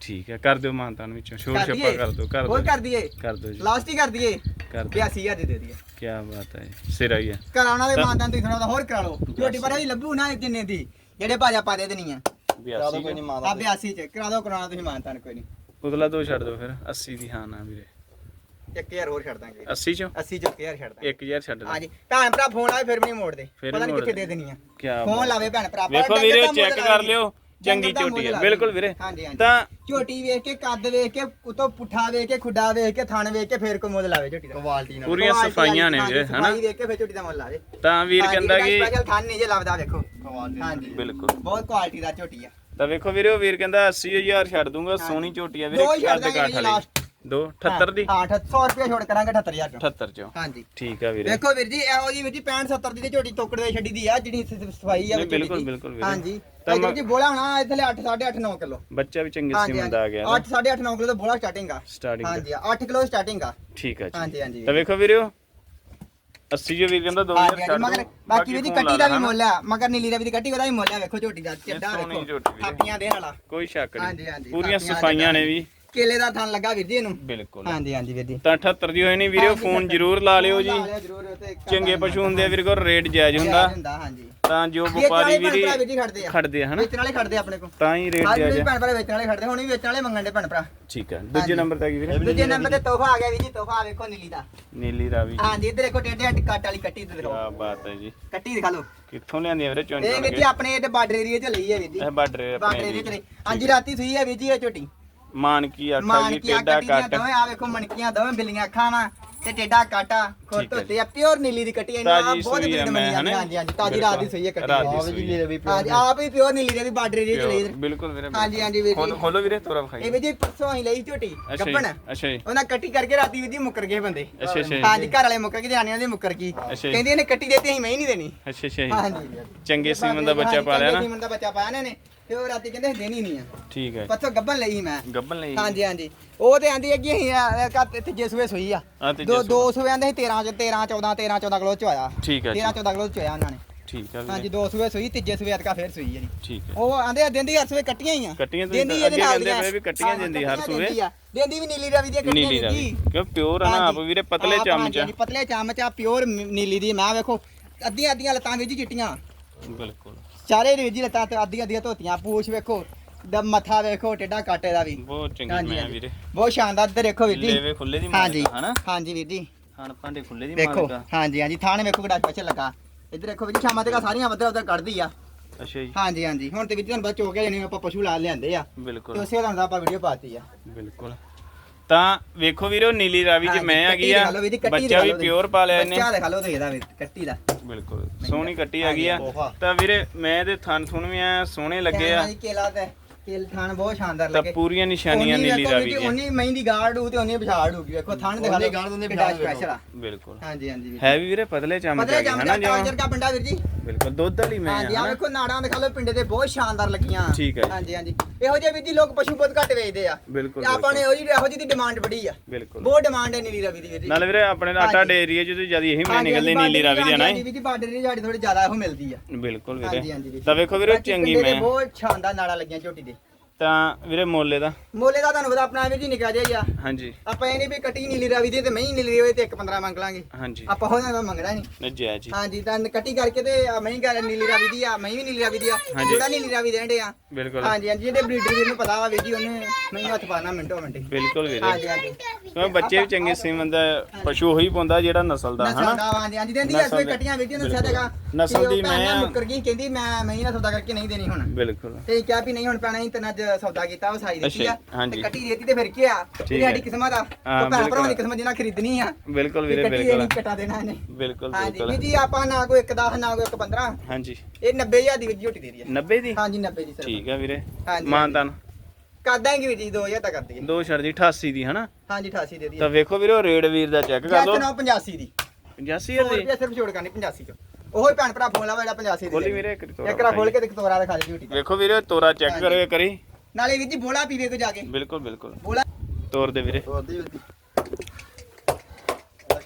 ਠੀਕ ਹੈ ਕਰ ਦਿਓ ਮਾਨਤਾਨ ਵਿੱਚੋਂ ਛੋੜ ਕਰ ਛੱਪਾ ਕਰ ਦਿਓ ਕਰ ਹੋਰ ਦਿਓ ਕਰ ਦਈਏ? ਕਰ ਦਿਓ ਜੀ। ਲਾਸਟ ਹੀ ਕਰ ਦਈਏ? ਕਰ ਦਿਓ। 82000 ਦੇ ਦੇ ਦਈਏ। ਕੀ ਬਾਤ ਹੈ। ਸਿਰਾ ਹੀ ਹੈ ਕਰਾਉਣਾ ਦੇ ਤਾਂ- ਮਾਨਦਾਨ ਤੁਸੀਂ ਥੋੜਾ ਹੋਰ ਕਰਾ ਲਓ। ਝੋਟੀ ਪਰ ਇਹ ਲੱਭੂ ਨਾ ਜਿੰਨੇ ਦੀ? ਜਿਹੜੇ ਭਾਜਾ ਪਾ ਦੇ ਦੇਣੀ ਆ। 82 ਆ 82 ਚ ਕਰਾ ਦਿਓ ਕਰਾਉਣਾ ਤੁਸੀਂ ਮਾਨਦਾਨ ਕੋਈ ਨਹੀਂ। ਉਤਲਾ ਦੋ ਛੱਡ ਦਿਓ ਫਿਰ 80 ਦੀ ਹਾਂ ਨਾ ਵੀਰੇ। 1000 ਹੋਰ ਛੱਡ ਦਾਂਗੇ। 80 ਚੋਂ? 80 ਚ 1000 ਛੱਡ ਦਾਂਗੇ। 1000 ਛੱਡ ਦਿਓ ਹਾਂਜੀ ਭੈਣ ਭਰਾ ਫੋਨ ਆਵੇ ਫਿਰ ਵੀ ਨਹੀਂ ਮੋੜਦੇ। ਫਿਰ ਪਤਾ ਨੀ ਨਹੀਂ ਕਿੱਥੇ ਮੋੜਦੇ। ਦੇ ਦੇਣੀ ਆ ਕੀ ਫੋਨ ਬਾਤ ਲਾਵੇ ਭੈਣ ਭਰਾ ਵੇਖੋ ਪਰ ਵੀਰੇ ਡੰਗਰ ਦਾ ਚੈੱਕ ਮੁੱਲ ਕਰ ਲਾਵੇ। ਲਿਓ ਚੰਗੀ ਡੰਗਰ ਦਾ ਝੋਟੀ ਹੈ ਮੁੱਲ ਬਿਲਕੁਲ ਲਾਵੇ। ਵੀਰੇ। ਹਾਂਜੀ ਹਾਂਜੀ। ਤਾਂ ਝੋਟੀ ਵੇਖ ਕੇ ਕੱਦ ਵੇਖ ਕੇ ਉਤੋਂ ਪੁੱਠਾ ਵੇਖ ਕੇ ਖੁੱਡਾ ਵੇਖ ਕੇ ਥਣ ਵੇਖ ਕੇ ਫੇਰ ਕੋ ਮੁੱਲ ਲਾਵੇ ਝੋਟੀ ਦਾ। ਕੁਆਲਿਟੀ ਨਾਲ। ਪੂਰੀਆਂ ਕੁਆਲਿਟੀ ਸਫਾਈਆਂ ਨੇ ਹਾਂਜੀ, ਵੀਰੇ, ਹਨਾ? ਸਫ਼ਾਈ ਵੇਖ ਕੇ ਫੇਰ ਝੋਟੀ ਦਾ ਮੁੱਲ ਲਾਵੇ। ਤਾਂ ਵੀਰ ਕਹਿੰਦਾ ਕਿ ਸਪੈਸ਼ਲ ਥਣ ਨਹੀਂ ਜੇ ਲੱਭਦਾ ਵੇਖੋ। ਹਾਂਜੀ। ਬਿਲਕੁਲ। ਬਹੁਤ ਕੁਆਲਿਟੀ ਦਾ ਝੋਟੀ ਆ। ਤਾਂ ਵੇਖੋ ਵੀਰੇ ਉਹ ਵੀਰ ਕਹਿੰਦਾ 80000 ਛੱਡ ਦੂੰਗਾ ਸੋਹਣੀ ਝੋਟੀ ਆ ਵੀਰੇ ਦੋ ਹੀ ਛੱਡ ਕੱਦ ਦਾਂਗੇ ਕਾਠ ਜੀ ਵਾਲੀ। last। ਦੋ 78 ਦੀ? ਹਾਂ 800 ਰੁਪਏ ਛੋੜ ਕਰਾਂਗੇ 78000 ਚੋਂ। 78 ਚੋਂ। ਹਾਂਜੀ। ਠੀਕ ਆ ਵੀਰੇ। ਵੇਖੋ ਵੀਰ ਜੀ ਇਹੋ ਜੀ ਵੀਰ ਜੀ 65 70 ਦੀ ਤੇ ਝੋਟੀ ਟੋਕੜ ਦੇ ਛੱਡੀ ਦੀ ਆ ਜਿਹੜੀ ਸ- ਸਫ਼ਾਈ ਆ ਨਹੀਂ, ਵਿੱਚ ਬਿਲਕੁਲ, ਝੋਟੀ ਦੀ। ਬਿਲਕੁਲ ਵੀਰੇ। ਹਾਂਜੀ। ਤਾਂ ਤਾਂ ਮੈਂ- ਜੀ ਬੋਲਾ ਹੋਣਾ ਇਥਲੇ 8 8.5 9 ਕਿਲੋ। ਬੱਚਾ ਵੀ ਚੰਗੇ ਹਾਂਜੀ ਸੀਮਨ ਦਾ ਆ ਗਿਆ 8 8.5 9 ਕਿਲੋ ਤੋਂ ਬੋਲਾ ਸਟਾਰਟਿੰਗ ਆ। ਸਟਾਰਟਿੰਗ ਹਾਂਜੀ 8 ਕਿਲੋ ਸਟਾਰਟਿੰਗ ਆ। ਠੀਕ ਆ ਜੀ। ਹਾਂਜੀ ਹਾਂਜੀ। ਤਾਂ ਵੇਖੋ ਵੀਰੇ 80 ਜੋ ਵੀਰ ਕਹਿੰਦਾ 2000 ਹਾਂਜੀ ਛੱਡ ਹਾਂਜੀ, ਮਗਰ ਦੂੰ ਬਾਕੀ ਵੀ ਕੱਟੀ ਦਾ ਵੀ ਮੁੱਲ ਆ। ਮਗਰ ਨੀਲੀ ਦੀ ਕੱਟੀ ਉਹਦਾ ਵੀ ਮੁੱਲ ਆ। ਵੇਖੋ ਝੋਟੀ ਦਾ ਚੱਡਾ ਵੇਖੋ। ਥਾਪੀਆਂ ਵਾਲਾ। ਕੋਈ ਸ਼ੱਕ ਨਹੀਂ। ਪੂਰੀਆਂ ਸਫਾਈਆਂ ਨੇ ਵੀ। ਕੇਲੇ ਦਾ ਥਣ ਲੱਗਾ ਵੀਰ ਜੀ ਇਹਨੂੰ। ਬਿਲਕੁਲ। ਹਾਂਜੀ ਹਾਂਜੀ ਵੀਰ ਜੀ। ਤਾਂ 78 ਦੀ ਹੋਈ ਨਹੀਂ ਵੀਰੇ ਫੋਨ 78 ਜ਼ਰੂਰ ਲਾ ਲਿਓ ਜੀ। ਚੰਗੇ ਪਸ਼ੂ ਹੁੰਦੇ ਆ ਵੀਰੇ ਕੋਲ ਰੇਟ ਜਾਇਜ਼ ਹੁੰਦਾ। ਹਾਂਜੀ। ਤਾਂ ਜੋ ਵਪਾਰੀ ਵੀਰੇ ਖੜਦੇ ਆ। ਹਨਾ? ਵੇਚਣ ਵਾਲੇ ਖੜਦੇ ਆ ਆਪਣੇ ਕੋਲ। ਤਾਂ ਹੀ ਰੇਟ ਜਾਇਜ਼ ਆ। ਭੈਣ ਭਰਾ ਵੇਚਣ ਵਾਲੇ ਖੜਦੇ ਹੁਣ ਵੀ ਵੇਚਣ ਵਾਲੇ ਮੰਗਣ ਦੇ ਭੈਣ ਭਰਾ। ਠੀਕ ਹੈ ਦੂਜੇ। ਨੰਬਰ ਤੇ ਕੀ ਵੀਰੇ। ਦੂਜੇ ਨੰਬਰ ਤੇ ਤੋਹਫਾ ਆ ਗਿਆ ਵੀਰ ਜੀ ਤੋਹਫਾ ਵੇਖੋ ਨੀਲੀ ਦਾ। ਨੀਲੀ ਰਾਵੀ ਹਾਂਜੀ ਇੱਧਰ ਦੇਖੋ ਟੇਡੇ ਹੱਟ ਕੱਟ ਵਾਲੀ ਕੱਟੀ ਤੇ ਦੇਖੋ। ਕੀ ਬਾਤ ਹੈ ਜੀ। ਕੱਟੀ ਦਿਖਾ ਲਓ। ਕਿੱਥੋਂ ਲਿਆਂਦੀ ਆ ਵੀਰੇ ਚੁਣ ਇਹ ਚੁਣ ਵੀਰ ਕੇ ਜੀ ਆਪਣੇ ਇਹ ਬਾਰਡਰ ਏਰੀਆ ਚ ਲਈ ਹੈ ਵੀਰ ਜੀ। ਇਹ ਬਾਰਡਰ ਬਾਰਡਰ ਆਪਣੇ ਏਰੀਆ ਚ ਦੀ ਲਈ। ਹਾਂਜੀ ਰਾਤੀ ਸੂਈ ਹੈ ਵੀਰ ਜੀ ਇਹ ਝੋਟੀ। ਮਾਨ ਕੀ ਆਖਾ ਜੀ ਕੀ ਆ ਟੇਡਾ ਕੱਟੀ ਦੀਆਂ ਕੱਟ। ਦੋਵੇਂ ਆ ਵੇਖੋ ਮਣਕੀਆਂ ਦੋਵੇਂ ਬਿੱਲੀਆਂ ਅੱਖਾਂ ਵਾ ਤੇ ਟੇਡਾ ਕਾਟਾ ਠੀਕ ਹੈ ਆ ਪਿਓਰ ਨੀਲੀ ਦੀ ਕੱਟੀ ਇਹਨਾਂ ਤਾਜੀ ਬਹੁਤ ਸੂਈ ਮੈਂ ਹਨਾ? ਹਾਂਜੀ ਹਾਂਜੀ ਤਾਜੀ ਰਾਤ ਦੀ ਸੂਈ ਹੈ ਕੱਟੀ। ਰਾਤ ਦੀ ਸੂਈ ਹੈ। ਹਾਂਜੀ ਆਪ ਹੀ ਪਿਓਰ ਨੀਲੀ ਦੇ ਵੀ ਬਾਰਡਰ ਏਰੀਆ ਚ ਲਈ ਬਿਲਕੁਲ ਵੀਰੇ ਹਾਂਜੀ ਹਾਂਜੀ ਵੀਰ ਜੀ। ਖੋਲੋ ਵੀਰੇ ਤੋਰਾ ਇਹ ਵਿਖਾਈ ਵੀਰ ਜੀ ਪਰਸੋਂ ਹੀ ਲਈ ਝੋਟੀ ਅੱਛਾ ਜੀ ਅੱਛਾ ਜੀ। ਉਹਨਾਂ ਕੱਟੀ ਕਰਕੇ ਰਾਤੀ ਵੀਰ ਜੀ ਮੁੱਕਰ ਗਏ ਬੰਦੇ। ਅੱਛਾ ਅੱਛਾ ਜੀ, ਹਾਂਜੀ ਘਰ ਵਾਲੇ ਮੁੱਕਰ ਗਏ ਜਾਣਿਆਂ ਦੇ ਮੁੱਕਰ ਗਈ। ਜੀ। ਕਹਿੰਦੇ ਇਹਨੇ ਕੱਟੀ ਦੇਤੀ ਅਸੀਂ ਮੈਂ ਹੀ ਨਹੀਂ ਦੇਣੀ। ਅੱਛਾ ਅੱਛਾ ਜੀ। ਹਾਂਜੀ। ਚੰਗੇ ਸੀਮਨ ਦਾ ਬੱਚਾ ਪਾ ਲਿਆ ਚੰਗੇ ਨਾ। ਸੀਮਨ ਦਾ ਬੱਚਾ ਪਾਇਆ ਨੇ ਤੇ ਉਹ ਰਾਤੀ ਕਹਿੰਦੇ ਅਸੀਂ ਦੇਣੀ ਨਹੀਂ ਆ। ਠੀਕ ਹੈ ਪਰਸੋਂ ਗੱਬਣ ਲਈ ਮੈਂ। ਗੱਬਨ ਲਈ ਹਾਂਜੀ ਹਾਂਜੀ। ਉਹ ਤੇ ਆਂਦੀ ਹੈਗੀ ਅਸੀਂ ਆ, ਤੇ ਤੀਜੇ ਸੂਏ ਸੂਈ ਆ। ਹਾਂ ਦੋ। ਦੋ ਸੂਏ। ਆਂਦੇ ਸੀ 13 ਚ 13 14 13 14 ਕਿਲੋ ਚ ਹੋਇਆ ਠੀਕ ਹੈ 13 ਜੀ 14 ਕਿਲੋ ਚ ਹੋਇਆ ਉਹਨਾਂ ਨੇ। ਠੀਕ ਹੈ ਹਾਂਜੀ ਵੀਰੇ ਦੋ ਸੂਏ ਸੂਈ ਤੀਜੇ ਸੂਏ ਅਤਕਾ ਫੇਰ ਸੂਈ ਜਿਹੜੀ ਠੀਕ ਹੈ। ਉਹ ਆਂਦੇ ਆ ਦਿੰਦੀ ਹਰ ਸੂਏ ਕੱਟੀਆਂ ਹੀ ਆ। ਕੱਟੀਆਂ ਤੁਸੀਂ ਦਿੰਦੀ ਇਹਦੇ ਅੱਗੇ ਨਾਲ ਕਹਿੰਦੇ ਦੀਆਂ। ਪਏ ਵੀ ਕੱਟੀਆਂ ਦਿੰਦੀ ਹਰ ਕੱਟੀਆਂ ਸੂਏ। ਦਿੰਦੀ ਆ। ਦਿੰਦੀ ਵੀ ਨੀਲੀ ਰਵੀ ਦੀਆਂ ਕੱਟੀਆਂ ਨੀਲੀ ਦਿੰਦੀ ਰਾਵੀ। ਕਿਉਂ? ਪਿਓਰ ਆ ਨਾ ਆਪ ਹਾਂਜੀ। ਵੀਰੇ ਪਤਲੇ ਆਪ ਚਮਚ ਆ। ਹਾਂਜੀ, ਪਤਲੇ ਚਮਚ ਆ ਪਿਓਰ ਨੀਲੀ ਦੀ। ਮੈਂ ਵੇਖੋ ਅੱਧੀਆਂ ਅੱਧੀਆਂ ਲੱਤਾਂ ਵਿੱਚ ਚਿੱਟੀਆਂ। ਬਿਲਕੁਲ। ਚਾਰੇ ਦੇ ਵਿੱਚ ਹੀ ਲੱਤਾਂ ਤੇ ਅੱਧੀਆਂ ਅੱਧੀਆਂ ਧੋਤੀਆਂ। ਪੂਛ ਵੇਖੋ ਦਾ ਮੱਥਾ ਵੇਖੋ ਟੇਡਾ ਕਾਟੇ ਦਾ ਵੀ। ਬਹੁਤ ਚੰਗੀ ਹਾਂਜੀ, ਮੈਂ ਹਾਂਜੀ। ਵੀਰੇ। ਬਹੁਤ ਸ਼ਾਨਦਾਰ ਇੱਧਰ ਦੇਖੋ ਵੀਰ ਜੀ। ਲੇਵੇ ਖੁੱਲੇ ਦੀ ਹਾਂਜੀ। ਮਾਲਕ ਆ, ਹਨਾ? ਹਾਂਜੀ ਵੀਰ ਜੀ। ਖਾਣ ਭਾਂਡੇ ਖੁੱਲੇ ਦੀ ਦੇਖੋ ਮਾਲਕ ਆ। ਹਾਂਜੀ ਹਾਂਜੀ। ਥਾਣੇ ਵੇਖੋ ਕਿਹੜਾ ਸਪੈਸ਼ਲ ਲੱਗਾ। ਇੱਧਰ ਦੇਖੋ ਵੀਰ ਜੀ ਸ਼ਾਮਾਂ ਤੱਕ ਸਾਰੀਆਂ ਵੱਧਰ ਵੱਧਰ ਕੱਢਦੀ ਆ। ਅੱਛਾ ਜੀ। ਹਾਂਜੀ ਹਾਂਜੀ। ਹੁਣ ਤੇ ਵੀਰ ਜੀ ਤੁਹਾਨੂੰ ਪਤਾ ਚੋਕਿਆ ਜਾਨੀ ਆਪਾਂ ਪਸ਼ੂ ਲਾ ਲਿਆਂਦੇ ਆ। ਤੇ ਬਿਲਕੁਲ ਉਸੇ ਤੁਹਾਨੂੰ ਆਪਾਂ ਵੀਡੀਓ ਪਾਤੀ ਆ। ਬਿਲਕੁਲ। ਤਾਂ ਵੇਖੋ ਵੀਰੋ ਨੀਲੀ ਰਾਵੀ ਚ ਮੈਂ ਆ ਗਈ ਆ। ਬੱਚਾ ਵੀ ਪਿਓਰ ਪਾ ਲਿਆ ਇਹਨੇ। ਬੱਚਾ ਦਿਖਾ ਲਓ ਤੇ ਇਹਦਾ ਵੀਰ ਕੱਟੀ ਦਾ। ਬਿਲਕੁਲ ਸੋਹਣੀ ਕੱਟੀ ਆ ਗਈ ਆ। ਤਾਂ ਵੀਰੇ ਮੈਂ ਇਹਦੇ ਥਣ ਥੁਣ ਵੀ ਆ ਸੋਹਣੇ ਲੱਗੇ ਆ। ਹਾਂਜੀ ਕੇਲਾ ਤੇ ਕੇਲ ਥਾਣ ਬਹੁਤ ਸ਼ਾਨਦਾਰ ਤਾਂ ਲੱਗੇ। ਪੂਰੀਆਂ ਨਿਸ਼ਾਨੀਆਂ ਨੀਲੀ ਰਾਵੀ ਦੀਆਂ। ਉਨੀ ਮਹੀਂ ਦੀ ਗਾਰਡ ਹੋ ਤੇ ਉਨੀ ਵਿਛਾੜ ਹੋਊਗੀ। ਵੇਖੋ ਥਾਣ ਦਿਖਾ ਲਓ ਗਾਰਡ, ਵਿਛਾੜ ਵੇਖੋ। special ਆ। ਬਿਲਕੁਲ। ਹਾਂਜੀ ਹਾਂਜੀ ਵੀਰ ਹੈ ਵੀ ਵੀਰੇ ਪਤਲੇ ਚਮਚ ਪਤਲੇ ਗਏ ਜਮ ਹਨਾ ਦਾ ਜਿਵੇਂ ਕਾਜਰ ਦਾ ਪਿੰਡਾ ਵੀਰ ਜੀ? ਬਿਲਕੁਲ ਦੁੱਧ ਵਾਲੀ ਮੈਂ ਹਾਂਜੀ ਆ ਵੇਖੋ ਨਾੜਾਂ ਦਿਖਾ ਲਓ ਪਿੰਡੇ ਦੇ ਬਹੁਤ ਸ਼ਾਨਦਾਰ ਲੱਗੀਆਂ। ਠੀਕ ਹੈ ਜੀ। ਹਾਂਜੀ ਹਾਂਜੀ। ਇਹੋ ਜਿਹੇ ਵੀਰ ਜੀ ਲੋਕ ਪਸ਼ੂ ਬਹੁਤ ਘੱਟ ਵੇਚਦੇ ਆ। ਬਿਲਕੁਲ ਤੇ ਆਪਾਂ ਨੇ ਇਹੋ ਜਿਹੀ ਇਹੋ ਜਿਹੀ ਦੀ ਡਿਮਾਂਡ ਬੜੀ ਆ। ਬਿਲਕੁਲ। ਬਹੁਤ ਡਿਮਾਂਡ ਹੈ ਨੀਲੀ ਰਵੀ ਦੀ ਵੀਰ ਜੀ। ਨਾਲ ਵੀਰੇ ਆਪਣੇ ਨਾਲ ਆਟਾ ਹਾਂਜੀ। ਏਰੀਆ ਚ ਤੇ ਜ਼ਿਆਦਾ ਇਹੀ ਮੈਂ ਨਿਕਲਦੀ ਨੀਲੀ ਰਾਵੀ ਦੀ ਨਾ ਹਾਂਜੀ ਵੀਰ ਜੀ ਬਾਰਡਰ ਦੀ ਸਾਡੀ ਥੋੜੀ ਜ਼ਿਆਦਾ ਇਹੋ ਮਿਲਦੀ ਆ। ਬਿਲਕੁਲ ਹਾਂਜੀ ਵੀਰੇ। ਹਾਂਜੀ ਵੀਰ। ਤਾਂ ਵੇਖੋ ਵੀਰੇ ਬਾਕੀ ਚੰਗੀ ਪਿੰਡੇ ਦੇ ਮੈਂ। ਬਹੁਤ ਸ਼ਾਨਦਾਰ ਨਾੜਾਂ ਲੱਗੀਆਂ ਝੋਟੀ ਦੇ ਤਾਂ ਵੀਰੇ ਮੋਲੇ ਦਾ। ਮੋਲੇ ਦਾ ਤੁਹਾਨੂੰ ਪਤਾ ਆਪਣਾ ਵੀਰ ਜੀ ਨਿਕਾ ਜਿਹਾ ਹੀ ਆ। ਹਾਂਜੀ। ਆਪਾਂ ਇਹ ਨਹੀਂ ਵੀ ਕੱਟੀ ਨੀਲੀ ਰਵੀ ਦੀ ਤੇ ਮੈਂ ਹੀ ਨੀਲੀ ਰਵੀ ਤੇ 1 15 ਮੰਗ ਲਾਂਗੇ। ਹਾਂਜੀ। ਆਪਾਂ ਉਹਨਾਂ ਦਾ ਮੰਗਣਾ ਨਹੀਂ। ਨਜਿਆ ਜੀ ਹਾਂਜੀ ਤਾਂ ਕੱਟੀ ਕਰਕੇ ਤੇ ਮੈਂ ਹੀ ਗੱਲ ਨੀਲੀ ਰਾਵੀ ਦੀ ਆ ਮੈਂ ਵੀ ਨੀਲੀ ਰਾਵੀ ਦੀ ਆ। ਜਿਹੜਾ ਨੀਲੀ ਰਾਵੀ ਦੇਣਦੇ ਆ। ਬਿਲਕੁਲ। ਹਾਂਜੀ ਹਾਂਜੀ ਜਿਹੜੇ ਬਰੀਡਰ ਨੂੰ ਪਤਾ ਵਾ ਵੀਰ ਜੀ ਉਹਨੇ ਮੈਂ ਹੱਥ ਪਾਣਾ ਮਿੰਟੋ ਮਿੰਟੀ ਬਿਲਕੁਲ ਵੀਰੇ। ਹਾਂਜੀ ਹਾਂਜੀ। ਕਿਉਂ ਬੱਚੇ ਵੀ ਚੰਗੇ ਸੀਮਨ ਦਾ ਪਸ਼ੂ ਉਹੀ ਪਾਉਂਦਾ ਜਿਹੜਾ ਨਸਲ ਦਾ ਹਨਾ? ਹਾਂਜੀ ਹਾਂਜੀ। ਦਿੰਦੀ ਵੇ ਦੇ- ਕੱਟੀਆਂ ਜੀ ਨੇ ਦੱਸਿਆ ਬਿਲਕੁਲ। ਦੇਗਾ ਨਸਲ ਦੀ ਮੈਂ ਆ। ਮੁੱਕਰ ਗਈ ਕਹਿੰਦੀ ਮੈਂ ਮੈਂ ਹੀ ਨਾ ਸੌਦਾ ਕਰਕੇ ਨਹੀਂ ਦੇਣੀ ਹੁਣ। ਬਿਲਕੁਲ। ਤੇ ਕਿਹਾ ਵੀ ਨਹੀਂ ਹੁਣ ਪੈਣਾ ਹੀ ਤੈਨੂੰ ਅੱਜ ਸੌਦਾ ਕੀਤਾ ਉਹ ਸਾਈ ਦਿੱਤੀ ਆ। ਤੇ ਕੱਟੀ ਦੇਤੀ ਤੇ ਫਿਰ ਕੀ ਆ? ਇਹ। ਸਾਡੀ ਕਿਸਮਤ ਆ। ਉਹ ਭੈਣ। ਭਰਾਵਾਂ ਦੀ ਕਿਸਮਤ ਜਿਹਨਾਂ ਖਰੀਦਣੀ ਆ। ਬਿਲਕੁਲ ਵੀਰੇ ਕੱਟੀ ਬਿਲਕੁਲ। ਨਹੀਂ ਕਟਾ ਦੇਣਾ ਇਹਨੇ। ਬਿਲਕੁਲ ਬਿਲਕੁਲ। ਜੀ ਆਪਾਂ ਨਾ ਕੋਈ 1 10 ਨਾ ਕੋਈ 1 15 ਹਾਂਜੀ। ਇਹ 90000 ਦੀ ਵਿੱਚ ਝੋਟੀ ਦੇ ਰਹੀ ਹੈ 90 ਦੀ? ਹਾਂਜੀ 90 ਦੀ ਸਿਰਫ। ਠੀਕ ਆ ਵੀਰੇ। ਮਾਨਤਾਨ ਕਰ ਦਾਂਗੇ ਵੀਰ ਜੀ 2000 ਤੱਕ ਕਰ ਦਈਏ। ਦੋ ਛੜ ਦੀ 88 ਦੀ ਹਨਾ? ਹਾਂਜੀ 88 ਦੇ ਦਈਏ ਤਾਂ ਵੇਖੋ ਵੀਰੇ ਰੇਡ ਵੀਰ ਦਾ ਚੈੱਕ ਕਰ ਲਓ। ਨਾ 85 ਦੀ। 85000 100 ਦੀ? ਸਿਰਫ ਛੋੜ ਕਰਨੀ 85 ਚ। ਉਹੀ ਭੈਣ ਭਰਾ ਫੋਨ ਲਾਵਾ ਜਿਹੜਾ 85 ਦੀ ਖੋਲੀ ਵੀਰੇ ਇੱਕ ਤੋਰਾ ਇੱਕ ਰਾ ਖੋਲ ਕੇ ਤੇ ਤੋਰਾ ਦਿਖਾ ਦੇ ਝੋਟੀ ਦਾ। ਵੇਖੋ ਵੀਰੇ ਤੋਰਾ ਚੈੱਕ। ਕਰਿਓ ਕਰੀ ਨਾਲੇ ਵੀਰ ਜੀ ਬੋਲਾ ਪੀਵੇ ਕੋ ਜਾ ਕੇ। ਬਿਲਕੁਲ ਬਿਲਕੁਲ। ਬੋਲਾ ਤੋਰ ਦੇ ਵੀਰੇ।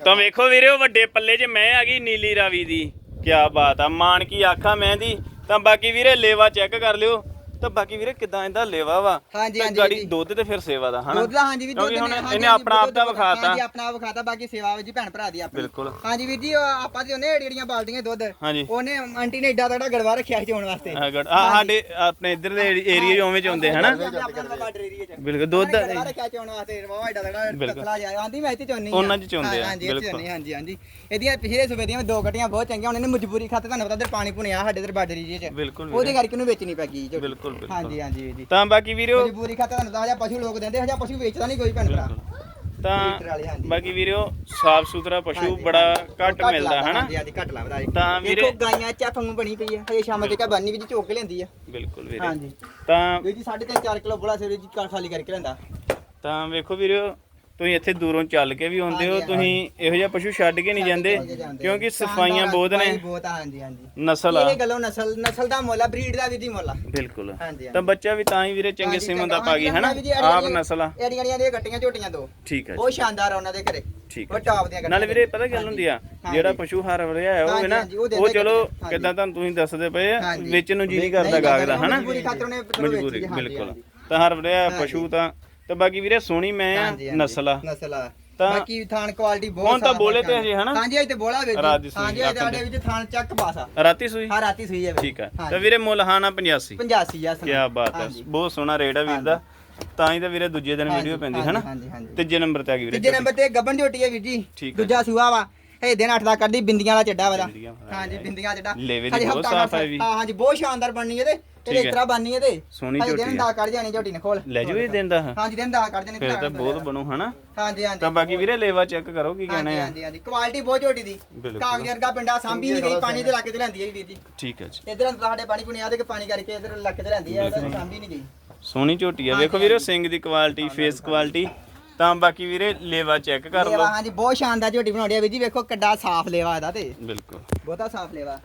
ਤਾਂ ਵੇਖੋ ਵੀਰੇ ਉਹ ਵੱਡੇ ਪੱਲੇ 'ਚ ਮੈਂ ਆ ਗਈ ਨੀਲੀ ਰਾਵੀ ਦੀ। ਕੀ ਬਾਤ ਆ ਮਾਨ ਕੀ ਆਖਾਂ ਮੈਂ ਦੀ। ਤਾਂ ਬਾਕੀ ਵੀਰੇ ਲੇਵਾ ਚੈੱਕ ਕਰ ਲਿਓ। ਤਾਂ ਬਾਕੀ ਵੀਰੇ ਕਿਦਾਂ ਇਹਦਾ ਲੇਵਾ ਵਾ? ਹਾਂਜੀ, ਤਾਂ ਹਾਂਜੀ, ਗਾੜੀ। ਦੁੱਧ ਤੇ ਫਿਰ ਸੇਵਾ ਦਾ ਹਨਾ? ਦੁੱਧ ਦਾ ਹਾਂਜੀ ਵੀ ਦੁੱਧ ਕਿਉਂਕਿ ਹੁਣ ਇਹਨੇ ਆਪਣਾ ਆਪ ਦਾ ਵਿਖਾਤਾ। ਹਾਂਜੀ ਆਪਣਾ ਆਪ ਵਿਖਾਤਾ ਬਾਕੀ ਸੇਵਾ ਵਿੱਚ ਭੈਣ ਭਰਾ ਦੀ ਆਪਣੀ। ਬਿਲਕੁਲ। ਹਾਂਜੀ ਵੀਰ ਜੀ ਉਹ ਆਪਾਂ ਤੇ ਉਹਨੇ ਜਿਹੜੀਆਂ ਬਾਲਟੀਆਂ ਦੁੱਧ। ਹਾਂਜੀ। ਉਹਨੇ ਆਂਟੀ ਨੇ ਏਡਾ ਤੜਾ ਗੜਵਾ ਰੱਖਿਆ ਸੀ ਚੋਣ ਵਾਸਤੇ। ਆ ਗੜ- ਆ ਸਾਡੇ ਆਪਣੇ ਇੱਧਰ ਦੇ ਏਰੀਆ 'ਚ ਉਵੇਂ ਚ ਹੁੰਦੇ ਹਨਾ? ਆਪਣਾ ਬਾਰਡਰ ਏਰੀਆ ਚ। ਬਿਲਕੁਲ ਦੁੱਧ ਗੜਵਾ ਰੱਖਿਆ ਚੋਣ ਵਾਸਤੇ ਰਵਾ ਏਡਾ ਤੜਾ ਬਿਲਕੁਲ। ਟਕਲਾ ਜਾ ਆਂਦੀ ਮੈਂ ਇੱਥੇ ਚੋਣੀ ਉਹਨਾਂ 'ਚ ਚੋਂਦੇ ਆ, ਹਾਂਜੀ ਬਿਲਕੁਲ। ਚੋਂਦੇ, ਹਾਂਜੀ ਹਾਂਜੀ। ਇਹਦੀਆਂ ਪਿਛਲੇ ਸਵੇਰ ਦੀਆਂ ਦੋ ਗੱਡੀਆਂ ਬਹੁਤ ਚੰਗੀਆਂ ਉਹਨਾਂ ਨੇ ਮਜਬੂਰੀ ਖਾਤੇ ਤੁਹਾਨੂੰ ਪਤਾ ਇੱਧਰ ਪਾਣੀ ਪੁਣੇ ਆ ਸਾਡੇ ਇੱਧਰ ਬਾਰਡਰ ਏਰੀਆ ਚ। ਬਿਲਕੁਲ ਉਹਦੇ ਕਰਕੇ ਉਹਨੂੰ ਵੇਚਣੀ ਪੈ ਗਈ ਝੋਟੀ। ਬਿਲਕੁਲ ਬਿਲਕੁਲ ਹਾਂਜੀ ਹਾਂਜੀ ਵੀਰ ਜੀ। ਤਾਂ ਬਾਕੀ ਵੀਰੇ ਮਜਬੂਰੀ ਖਾਤੇ ਤੁਹਾਨੂੰ ਦਸ ਹਜ਼ਾਰ ਪਸ਼ੂ ਲੋਕ ਦਿੰਦੇ ਹਜ਼ਾਰ ਪਸ਼ੂ ਵੇਚਦਾ ਨਹੀਂ ਕੋਈ ਭੈਣ ਭਰਾ। ਤਾਂ ਲੀਟਰ ਵਾਲੇ, ਹਾਂਜੀ। ਬਾਕੀ ਵੀਰੇ ਸਾਫ਼ ਸੁਥਰਾ ਪਸ਼ੂ ਹਾਂਜੀ, ਬੜਾ। ਘੱਟ ਮਿਲਦਾ ਹਨਾ? ਹਾਂਜੀ ਹਾਂਜੀ ਘੱਟ ਲੱਭਦਾ ਜੀ। ਤਾਂ ਵੀਰੇ- ਦੇਖੋ ਗਾਈਆਂ ਚੱਫ ਵਾਂਗੂ ਬਣੀ ਪਈ ਆ ਹਜੇ ਸ਼ਾਮ ਤੱਕ ਬੰਨੀ ਵਿੱਚ ਚੋਕ ਕੇ ਲੈਂਦੀ ਆ। ਬਿਲਕੁਲ ਵੀਰੇ। ਹਾਂਜੀ। ਤਾਂ ਵੀਰ ਜੀ 3.5 4 ਕਿਲੋ ਬੋਲਾ ਸਵੇਰੇ ਜੀ ਘਰ ਖਾਲੀ ਕਰਕੇ ਲੈਂਦਾ ਤਾਂ ਵੇਖੋ ਵੀਰੇ ਤੁਸੀਂ ਇੱਥੇ ਦੂਰੋਂ ਚੱਲ ਕੇ ਵੀ ਆਉਂਦੇ ਹੋ ਤੁਸੀਂ ਇਹੋ ਜਿਹਾ ਪਸ਼ੂ ਛੱਡ ਕੇ ਨਹੀਂ ਜਾਂਦੇ। ਕਿਉਂਕਿ ਸਫਾਈਆਂ ਬਹੁਤ ਨੇ ਬਹੁਤ ਆ ਹਾਂਜੀ ਹਾਂਜੀ ਨਸਲ ਆ ਇਹ ਗੱਲੋਂ ਨਸਲ ਨਸਲ ਦਾ ਮੁੱਲ ਆ ਬਰੀਡ ਦਾ ਵੀ ਦੀ ਮੁੱਲ ਆ ਬਿਲਕੁਲ। ਤਾਂ ਬੱਚਾ ਵੀ ਤਾਂ ਹੀ ਵੀਰੇ ਚੰਗੇ ਸਿਮਨ ਦਾ। ਪਾ ਗਈ ਹਨਾ ਆਪ ਨਸਲ ਆ ਇਹਦੀਆਂ ਜਿਹੜੀਆਂ ਗੱਟੀਆਂ ਝੋਟੀਆਂ ਦੋ ਠੀਕ ਹੈ ਬਹੁਤ ਜੀ ਸ਼ਾਨਦਾਰ ਆ ਉਹਨਾਂ ਦੇ ਘਰੇ ਠੀਕ ਉਹ ਹੈ ਟਾਪ ਦੀਆਂ ਨਾਲੇ ਵੀਰੇ ਪਤਾ ਕੀ ਗੱਲ। ਹੁੰਦੀ ਆ। ਜਿਹੜਾ ਪਸ਼ੂ ਹਰ ਵਰਿਆ ਹੈ ਉਹ ਹਾਂਜੀ, ਨਾ ਉਹ ਚਲੋ। ਕਿਦਾਂ ਤੁਹਾਨੂੰ ਤੁਸੀਂ ਦੱਸਦੇ ਪਏ। ਵੇਚਣ ਨੂੰ ਜੀ ਨਹੀਂ ਨਹੀਂ ਕਰਦਾ ਕਰਦਾ, ਗਾਗ ਦਾ ਹਨਾ ਮਜਬੂਰੀ ਵੇਚੀ ਬਿਲਕੁਲ। ਤਾਂ ਹਰ ਵਰਿਆ। ਪਸ਼ੂ ਤਾਂ ਤੇ ਬਾਕੀ ਵੀਰੇ ਸੋਹਣੀ ਮੈਂ ਆ ਹਾਂਜੀ, ਹਾਂਜੀ। ਨਸਲ। ਆ ਨਸਲ। ਆ ਤਾਂ- ਬਾਕੀ ਥਾਣ ਕੁਆਲਿਟੀ ਬਹੁਤ ਹੁਣ ਤਾਂ ਸਾਫ਼ ਆ ਬੋਲੇ ਤੇ। ਹਜੇ, ਹਨਾ? ਹਾਂਜੀ ਅਜੇ ਤੇ ਬੋਲਾ ਵੇ ਰਾਤ ਦੀ ਸੂਈ ਹਾਂਜੀ ਅਜੇ ਸਾਡੇ। ਵਿੱਚ ਥਾਣ ਚੱਕ ਪਾਸਾ ਰਾਤੀ ਸੂਈ? ਹਾਂ ਰਾਤੀ ਸੂਈ ਹੈ ਠੀਕ ਆ। ਤਾਂ ਵੀਰੇ ਮੁੱਲ ਹਾਨਾ 85 85 ਆ ਕੀ ਬਾਤ ਹੈ ਬਹੁਤ ਸੋਹਣਾ ਰੇਟ ਆ ਵੀਰ ਦਾ। ਤਾਂ ਹੀ ਤਾਂ ਵੀਰੇ ਦੂਜੇ ਦਿਨ ਵੀਡੀਓ ਪੈਂਦੀ ਹੈ ਨਾ ਹਾਂਜੀ ਹਾਂਜੀ। ਤੀਜੇ ਨੰਬਰ ਤੇ ਆ ਗਈ ਵੀਰੇ ਤੀਜੇ ਨੰਬਰ ਤੇ ਗੱਬਨ ਝੋਟੀ ਹੈ ਵੀਰ ਜੀ। ਹੈ ਦੂਜਾ ਸੂਆ ਵਾ। ਇਹ ਦਿਨ ਅੱਠ ਦਾ ਕੱਢੀ ਬਿੰਦੀਆਂ ਵਾਲਾ ਚੱਡਾ ਵਾਲਾ ਬਿੰਦੀਆਂ ਵਾਲਾ ਹਾਂਜੀ ਬਿੰਦੀਆਂ ਚੱਡਾ ਲੇਵੇ ਦੀ ਹਜੇ ਬਹੁਤ ਸਾਫ਼ ਹੈ ਵੀ। ਹਾਂ ਹਾਂਜੀ ਬਹੁਤ ਸ਼ਾਨਦਾਰ ਬਣਨੀ ਇਹਦੇ। ਇਹਦੇ ਹੈ। ਇਸ ਤਰ੍ਹਾਂ ਬਣਨੀ ਇਹਦੇ। ਸੋਹਣੀ ਹਜੇ ਝੋਟੀ ਦਿਨ। ਦਾ ਕੱਢ ਜਾਣੀ ਝੋਟੀ ਨੇ ਖੋਲ। ਲੈ ਜੂ ਇਹ ਦਿੰਦਾ ਹਾਂਜੀ ਦਿਨ ਦਾ ਕੱਢ ਜਾਣੀ ਫਿਰ ਤਾਂ ਬਹੁਤ ਬਣੂ ਹਨਾ? ਹਾਂਜੀ ਹਾਂਜੀ। ਤਾਂ ਬਾਕੀ ਵੀਰੇ ਲੇਵਾ ਚੈੱਕ ਕਰੋ ਕੀ ਕਹਿਣਾ ਹਾਂਜੀ ਆ। ਹਾਂਜੀ ਹਾਂਜੀ। ਕੁਆਲਿਟੀ ਬਹੁਤ ਝੋਟੀ ਦੀ। ਬਿਲਕੁਲ। ਕਾਗਜ਼ ਵਰਗਾ ਪਿੰਡਾ ਸਾਂਭੀ ਨਹੀਂ ਗਈ ਪਾਣੀ ਦੇ ਲਾਕੇ ਤੇ ਲੈਂਦੀ ਹੈ ਵੀਰ ਜੀ। ਠੀਕ ਹੈ ਜੀ। ਇਧਰ ਸਾਡੇ ਪਾਣੀ ਪੁਣੀ ਆਦੇ ਕਿ ਪਾਣੀ ਕਰਕੇ ਇਧਰ ਲਾਕੇ ਤੇ ਲੈਂਦੀ ਹੈ ਸਾਂਭੀ ਨਹੀਂ ਗਈ। ਸੋਹਣੀ ਝੋਟੀ ਆ। ਵੇਖੋ ਵੀਰੇ ਸਿੰਘ ਦੀ ਕੁਆਲਿਟੀ ਫੇਸ ਕੁਆਲਿਟੀ। ਤਾਂ ਬਾਕੀ ਵੀਰੇ ਲੇਵਾ ਚੈੱਕ ਕਰ ਲੇਵਾ ਲਓ। ਹਾਂਜੀ ਬਹੁਤ ਸ਼ਾਨਦਾਰ ਝੋਟੀ ਬਣਾਉਣੀ ਹੈ ਵੀਰ ਜੀ ਵੇਖੋ ਕਿੱਡਾ ਸਾਫ਼ ਲੇਵਾ ਇਹਦਾ ਤੇ। ਬਿਲਕੁਲ। ਬਹੁਤਾ ਸਾਫ਼ ਲੇਵਾ।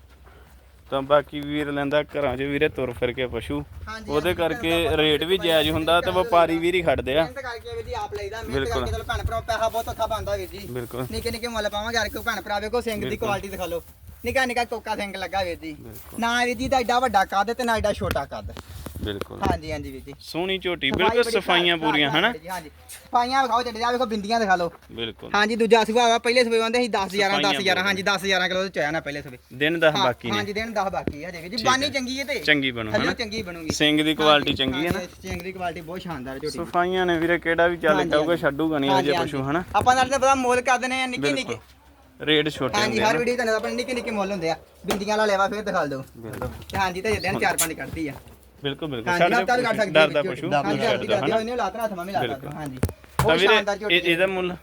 ਤਾਂ ਬਾਕੀ ਵੀਰ ਲੈਂਦਾ ਘਰਾਂ 'ਚ ਵੀਰੇ ਤੁਰ ਫਿਰ ਕੇ ਪਸ਼ੂ। ਹਾਂਜੀ, ਉਹਦੇ ਹਾਂਜੀ, ਕਰਕੇ ਰੇਟ ਵੀ ਜਾਇਜ਼ ਹੁੰਦਾ ਤੇ ਵਪਾਰੀ ਵੀਰ ਹੀ ਖੜਦੇ ਆ। ਮਿਹਨਤ ਕਰਕੇ ਵੀਰ ਜੀ ਆਪ ਲਈਦਾ ਮਿਹਨਤ ਬਿਲਕੁਲ। ਕਰਕੇ ਚਲੋ ਭੈਣ ਭਰਾ ਪੈਸਾ ਬਹੁਤ ਔਖਾ ਬਣਦਾ ਵੀਰ ਜੀ। ਬਿਲਕੁਲ। ਨਿੱਕੇ ਨਿੱਕੇ ਮੁੱਲ ਪਾਵਾਂਗੇ ਹਰ ਭੈਣ ਭਰਾ ਵੇਖੋ ਸਿੰਘ ਦੀ ਬਿਲਕੁਲ। ਕੁਆਲਿਟੀ ਦਿਖਾ ਲਓ। ਨਿੱਕਾ ਨਿੱਕਾ ਕੋਕਾ ਸਿੰਘ ਲੱਗਾ ਵੀਰ ਜੀ। ਬਿਲਕੁਲ। ਨਾ ਵੀਰ ਜੀ ਦਾ ਐਡਾ ਵੱਡਾ ਕੱਦ ਤੇ ਨਾ ਐਡਾ ਛੋਟਾ ਕੱਦ। ਬਿਲਕੁਲ। ਹਾਂਜੀ ਹਾਂਜੀ ਵੀਰ ਜੀ। ਸੋਹਣੀ ਝੋਟੀ ਬਿਲਕੁਲ ਸਫਾਈਆਂ ਪੂਰੀਆਂ ਹਨਾ? ਹਾਂਜੀ। ਸਫਾਈਆਂ ਵਿਖਾਓ ਚੱਡੇ ਆ ਵੇਖੋ ਬਿੰਦੀਆਂ ਦਿਖਾ ਲਓ। ਬਿਲਕੁਲ। ਹਾਂਜੀ ਦੂਜਾ ਸੂਆ ਵਾ ਪਹਿਲੇ ਸੂਏ ਆਂਦੇ ਸੀ 10 11 10 ਸਫਾਈਆਂ 11 ਹਾਂਜੀ 10 11 ਕਿਲੋ ਚੋਇਆ ਨਾ ਪਹਿਲੇ ਸੂਏ। ਦਿਨ ਦਾ ਹਾਂ, ਬਾਕੀ ਨੇ। ਹਾਂਜੀ ਦਿਨ 10 ਬਾਕੀ ਹੈ ਜੀ ਬਾਨੀ। ਚੰਗੀ ਹੈ ਤੇ। ਚੰਗੀ ਬਣੂ ਹਨਾ? ਚੰਗੀ ਬਣੂਗੀ। ਸਿੰਘ ਦੀ ਕੁਆਲਿਟੀ ਚੰਗੀ ਹੈ ਨਾ? ਸਿੰਘ ਦੀ ਕੁਆਲਿਟੀ ਬਹੁਤ ਸ਼ਾਨਦਾਰ ਝੋਟੀ। ਸਫਾਈਆਂ ਨੇ ਵੀਰੇ ਕਿਹੜਾ ਵੀ ਚੱਲ ਜਾਊਗਾ। ਛੱਡੂਗਾ ਨਹੀਂ ਅਜੇ ਪਸ਼ੂ। ਹਨਾ? ਆਪਾਂ ਨਾਲ ਤਾਂ ਪਤਾ ਮੁੱਲ ਕਰ ਦਿੰਦੇ ਆ ਨਿੱਕੇ ਨਿੱਕੇ। ਰੇਟ ਛੋਟੇ ਹਾਂਜੀ ਹਰ ਆ ਵੀਡੀਓ ਤੁਹਾਨੂੰ ਆਪਣੇ ਨਿੱਕੇ ਨਿੱਕੇ ਮੁੱਲ ਹੁੰਦੇ ਆ। ਬਿੰਦੀਆਂ ਵਾਲਾ ਲੈਵਾ ਫੇਰ ਦਿਖਾ ਦਿਓ। ਹਾਂਜੀ ਤੇ ਦਿਨ ਚਾਰ ਪੰਜ ਕੱਢਦੀ ਆ। ਬਿਲਕੁਲ ਬਿਲਕੁਲ। ਹਾਂਜੀ। ਛੱਡ ਹਫਤਾ ਵੀ ਕੱਢ ਦੇ ਸਕਦੀ ਡਰਦਾ ਹੈ ਪਸ਼ੂ ਹਾਂਜੀ ਛੱਡ ਹਫਤਾ ਦੋ ਹਨਾ ਇਹਨੇ ਲਾਤਨਾ ਹੱਥ ਮੰਮੀ ਲਾਤਾ। ਬਿਲਕੁਲ। ਹਾਂਜੀ। ਤਾਂ ਬਹੁਤ ਵੀਰੇ ਸ਼ਾਨਦਾਰ ਝੋਟੀ ਇਹ- ਇਹਦਾ ਮੁੱਲ?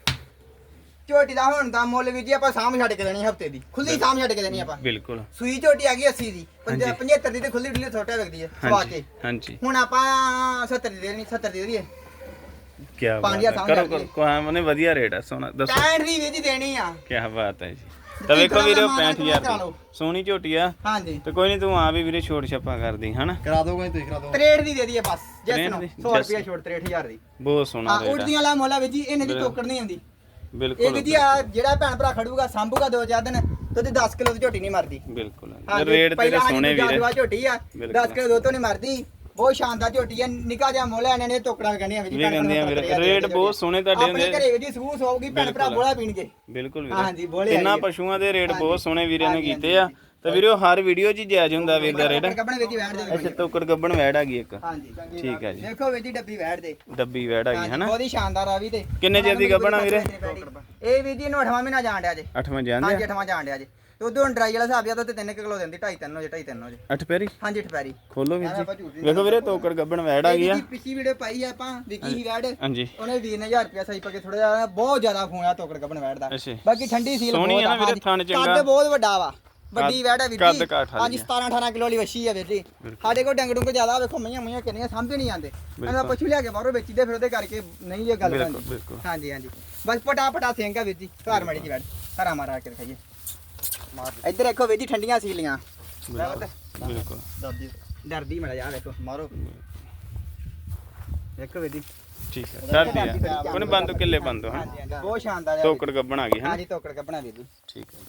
ਝੋਟੀ ਦਾ ਹੁਣ ਦਾ ਮੁੱਲ ਵੀ ਜੀ ਆਪਾਂ ਸਾਂਭ ਛੱਡ ਕੇ ਦੇਣੀ ਹਫ਼ਤੇ ਦੀ। ਖੁੱਲੀ ਸਾਂਭ ਛੱਡ ਕੇ ਦੇਣੀ ਆਪਾਂ। ਬਿਲਕੁਲ। ਸੂਈ ਝੋਟੀ ਆ ਗਈ 80 ਦੀ ਹਾਂਜੀ। 75 ਦੀ ਤੇ ਖੁੱਲੀ ਡੁੱਲੀ ਛੋਟਾ ਵਿਕਦੀ ਹੈ ਸਵਾ ਹਾਂਜੀ ਕੇ। ਹਾਂਜੀ। ਹੁਣ ਆਪਾਂ 70 ਦੀ ਦੇਣੀ 70 ਦੀ ਦੇਣੀ ਕੀ ਬਾਤ ਪੰਜ ਹੈ। ਕਰੋ ਕਰੋ। ਕੋਹਾਂ ਮਨੇ ਵਧੀਆ ਰੇਟ ਹੈ ਸੋਨਾ ਦੱਸੋ। 65 ਦੀ ਵੀ ਜੀ ਦੇਣੀ ਆ। ਕੀ ਬਾਤ ਹੈ ਜੀ। ਤਾਂ ਵੇਖੋ ਵੀਰੇ ਮਾਣ 65000 ਕਰਾ ਦੀ। ਸੋਹਣੀ ਝੋਟੀ ਆ। ਹਾਂਜੀ। ਤੇ ਕੋਈ ਨਹੀਂ ਤੂੰ ਆ ਵੀ ਵੀਰੇ ਛੋਟ ਛੱਪਾ ਕਰਦੀ ਹਨਾ? ਕਰਾ ਦੋਗੇ ਤੁਸੀਂ ਕਰਾ ਦੋ 63 ਦੀ ਦੇ ਦਈਏ ਬਸ ਜਸ 63 ਨੂੰ ਦੀ, 100 just- ਰੁਪਏ ਛੋੜ 63000 ਦੀ। ਬਹੁਤ ਸੋਹਣਾ ਰੇਟ ਉੜਦੀਆਂ ਵਾਲਾ ਮੋਲਾ ਵਿੱਚ ਜੀ ਇਹਨੇ ਦੀ। ਟੋਕਰ ਨਹੀਂ ਆਉਂਦੀ। ਇਹ ਬਿਲਕੁਲ ਵੀ ਜੀ ਆ ਜਿਹੜਾ ਭੈਣ ਭਰਾ ਖੜੂਗਾ ਸਾਂਭੂਗਾ ਦੋ ਚਾਰ ਦਿਨ ਤੇ ਉਹਦੀ 10 ਕਿਲੋ ਦੀ ਝੋਟੀ ਨਹੀਂ ਮਰਦੀ। ਬਿਲਕੁਲ। ਰੇਟ ਤੇਰੇ ਸੋਹਣੇ ਵੀਰੇ। ਝੋਟੀ ਆ ਬਿਲਕੁਲ। 10 ਕਿਲੋ ਦੋ ਤੋਂ ਨਹੀਂ ਮਰਦੀ। ਬਹੁਤ ਸ਼ਾਨਦਾਰ ਝੋਟੀ ਆ ਨਿਕਾ ਜਿਹਾ ਮੋਲਾ ਇਹਨਾਂ ਨੇ ਟੋਕਰਾਂ ਕਹਿੰਦੀਆਂ ਵੀ ਜੀ ਵੀ ਕਹਿੰਦੇ ਆ ਵੀਰੇ ਰੇਟ ਬਹੁਤ ਸੋਹਣੇ ਤੁਹਾਡੇ ਆਪਣੇ ਹੁੰਦੇ। ਘਰੇ ਵੀ ਜੀ ਸੂਸ ਹੋਊਗੀ ਭੈਣ ਭਰਾ। ਬੋਲਾ ਪੀਣਗੇ। ਬਿਲਕੁਲ ਹਾਂਜੀ, ਵੀਰੇ ਬੋਲੇ ਤਿੰਨਾਂ ਆਈ ਹੈ। ਪਸ਼ੂਆਂ ਦੇ ਰੇਟ ਬਹੁਤ ਹਾਂਜੀ। ਸੋਹਣੇ ਵੀਰੇ ਨੇ ਹਾਂਜੀ, ਕੀਤੇ ਆ। ਤੇ ਵੀਰੇ ਹਰ ਵੀਡੀਓ 'ਚ ਹੀ ਜਾਇਜ਼ ਹੁੰਦਾ ਵੀਰ ਦਾ ਰੇਟ। ਕੱਪੜੇ ਵਿੱਚ ਹੀ ਬੈਠ ਦੇ ਅੱਛਾ ਤੋਕੜ ਗੱਬਣ ਵੈੜ ਆ ਗਈ ਇੱਕ। ਹਾਂਜੀ ਠੀਕ ਹੈ ਜੀ। ਦੇਖੋ ਵਿੱਚ ਹੀ ਡੱਬੀ ਬੈਠ ਦੇ। ਡੱਬੀ ਵੈੜ ਆ ਗਈ ਹਾਂਜੀ, ਹਨਾ? ਬਹੁਤ ਹੀ ਸ਼ਾਨਦਾਰ ਆ ਵੀ ਤੇ। ਕਿੰਨੇ ਚਿਰ ਦੀ ਆ ਵੀਰੇ? ਇਹ ਵੀ ਜੀ ਨੂੰ 8ਵਾਂ ਮਹੀਨਾ ਜਾਣ ਡਿਆ ਜੇ। ਅੱਠਵਾਂ ਹਾਂਜੀ ਜਾਂਦੇ 8ਵਾਂ ਜਾਣ ਡਿਆ ਜੇ। ਤੇ ਉਦੋਂ ਡਰਾਈ ਵਾਲਾ ਹਿਸਾਬ ਆ ਤਾਂ 3 ਕਿਲੋ ਦਿੰਦੀ 2.5 3 ਹੋ ਜੇ 2.5 3 ਹੋ ਜੇ। ਅੱਠ ਪੈਰੀ? ਹਾਂਜੀ ਠਪੈਰੀ ਖੋਲੋ ਵੀਰ ਜੀ। ਵੇਖੋ ਵੀਰੇ ਤੋਕੜ ਗੱਬਣ ਵੈੜ ਆ ਗਈ ਆ ਪਿਛਲੀ ਵੀਡੀਓ ਪਾਈ ਆ ਆਪਾਂ ਵਿਕੀ ਹੀ ਵੈੜ ਹਾਂਜੀ। ਉਹਨੇ 20000 ਰੁਪਇਆ ਸਹੀ ਪਾ ਕੇ ਥੋੜਾ ਜਿਹਾ ਬਹੁਤ ਜ਼ਿਆਦਾ ਫੋਨ ਆ ਤੋਕੜ ਕੱਪਣ ਵੈੜ ਦਾ। ਬਾਕੀ ਠੰਡੀ ਸੀਲ ਬਹੁਤ ਆ। ਵੀਰੇ। ਥਣ ਚੰਗਾ। ਕੱਦ ਬਹੁਤ ਵੱਡਾ ਵਾ। ਵੱਡੀ ਵੈੜ ਆ ਵੀਰ ਜੀ। ਹਾਂਜੀ 17 18 ਕਿਲੋ ਵਾਲੀ ਵੱਛੀ ਆ ਵੀਰ ਜੀ। ਸਾਡੇ ਕੋਲ ਡੰਗ ਡੁੰਗ ਜ਼ਿਆਦਾ ਵੇਖੋ ਮਈਆਂ ਮਈਆਂ ਕਿੰਨੀਆਂ ਸਾਂਭੇ ਨਹੀਂ ਆਂਦੇ ਇਹਨਾਂ ਪਸ਼ੂ ਲਿਆ ਕੇ ਬਾਹਰੋਂ ਵੇਚੀਦੇ ਫਿਰ ਉਹਦੇ ਕਰਕੇ ਨਹੀਂ ਇਹ ਗੱਲ ਹਾਂਜੀ ਹਾਂਜੀ। ਬਸ ਪਟਾ ਪਟਾ ਸਿੰਘ ਆ ਵੀਰ ਜੀ ਘਰ ਮੜੀ ਜੀ ਵੈੜ। ਘਰਾਂ ਮਾਰਾ ਕੇ ਦਿਖਾਈਏ ਇੱਧਰ ਦੇਖੋ ਵੀਰ ਜੀ ਠੰਡੀਆਂ ਸੀਲੀਆਂ। ਬਿਲਕੁਲ। ਦਾਦੀ ਡਰਦੀ ਮੜਾ ਜਾ ਵੇਖੋ ਮਾਰੋ। ਦੇਖੋ ਵੀਰ ਜੀ। ਠੀਕ ਹੈ। ਡਰਦੀ ਆ ਉਹਨੇ ਬੰਦ ਕਿੱਲੇ ਬੰਦ ਹਾਂ ਬਹੁਤ ਸ਼ਾਨਦਾਰ ਆ ਤੋਕੜ ਗੱਬਣ ਆ ਗਈ ਹੈ ਹਾਂਜੀ ਤੋਕੜ ਕੱਪਣਾ ਵੀਰ ਜੀ। ਠੀਕ ਹੈ।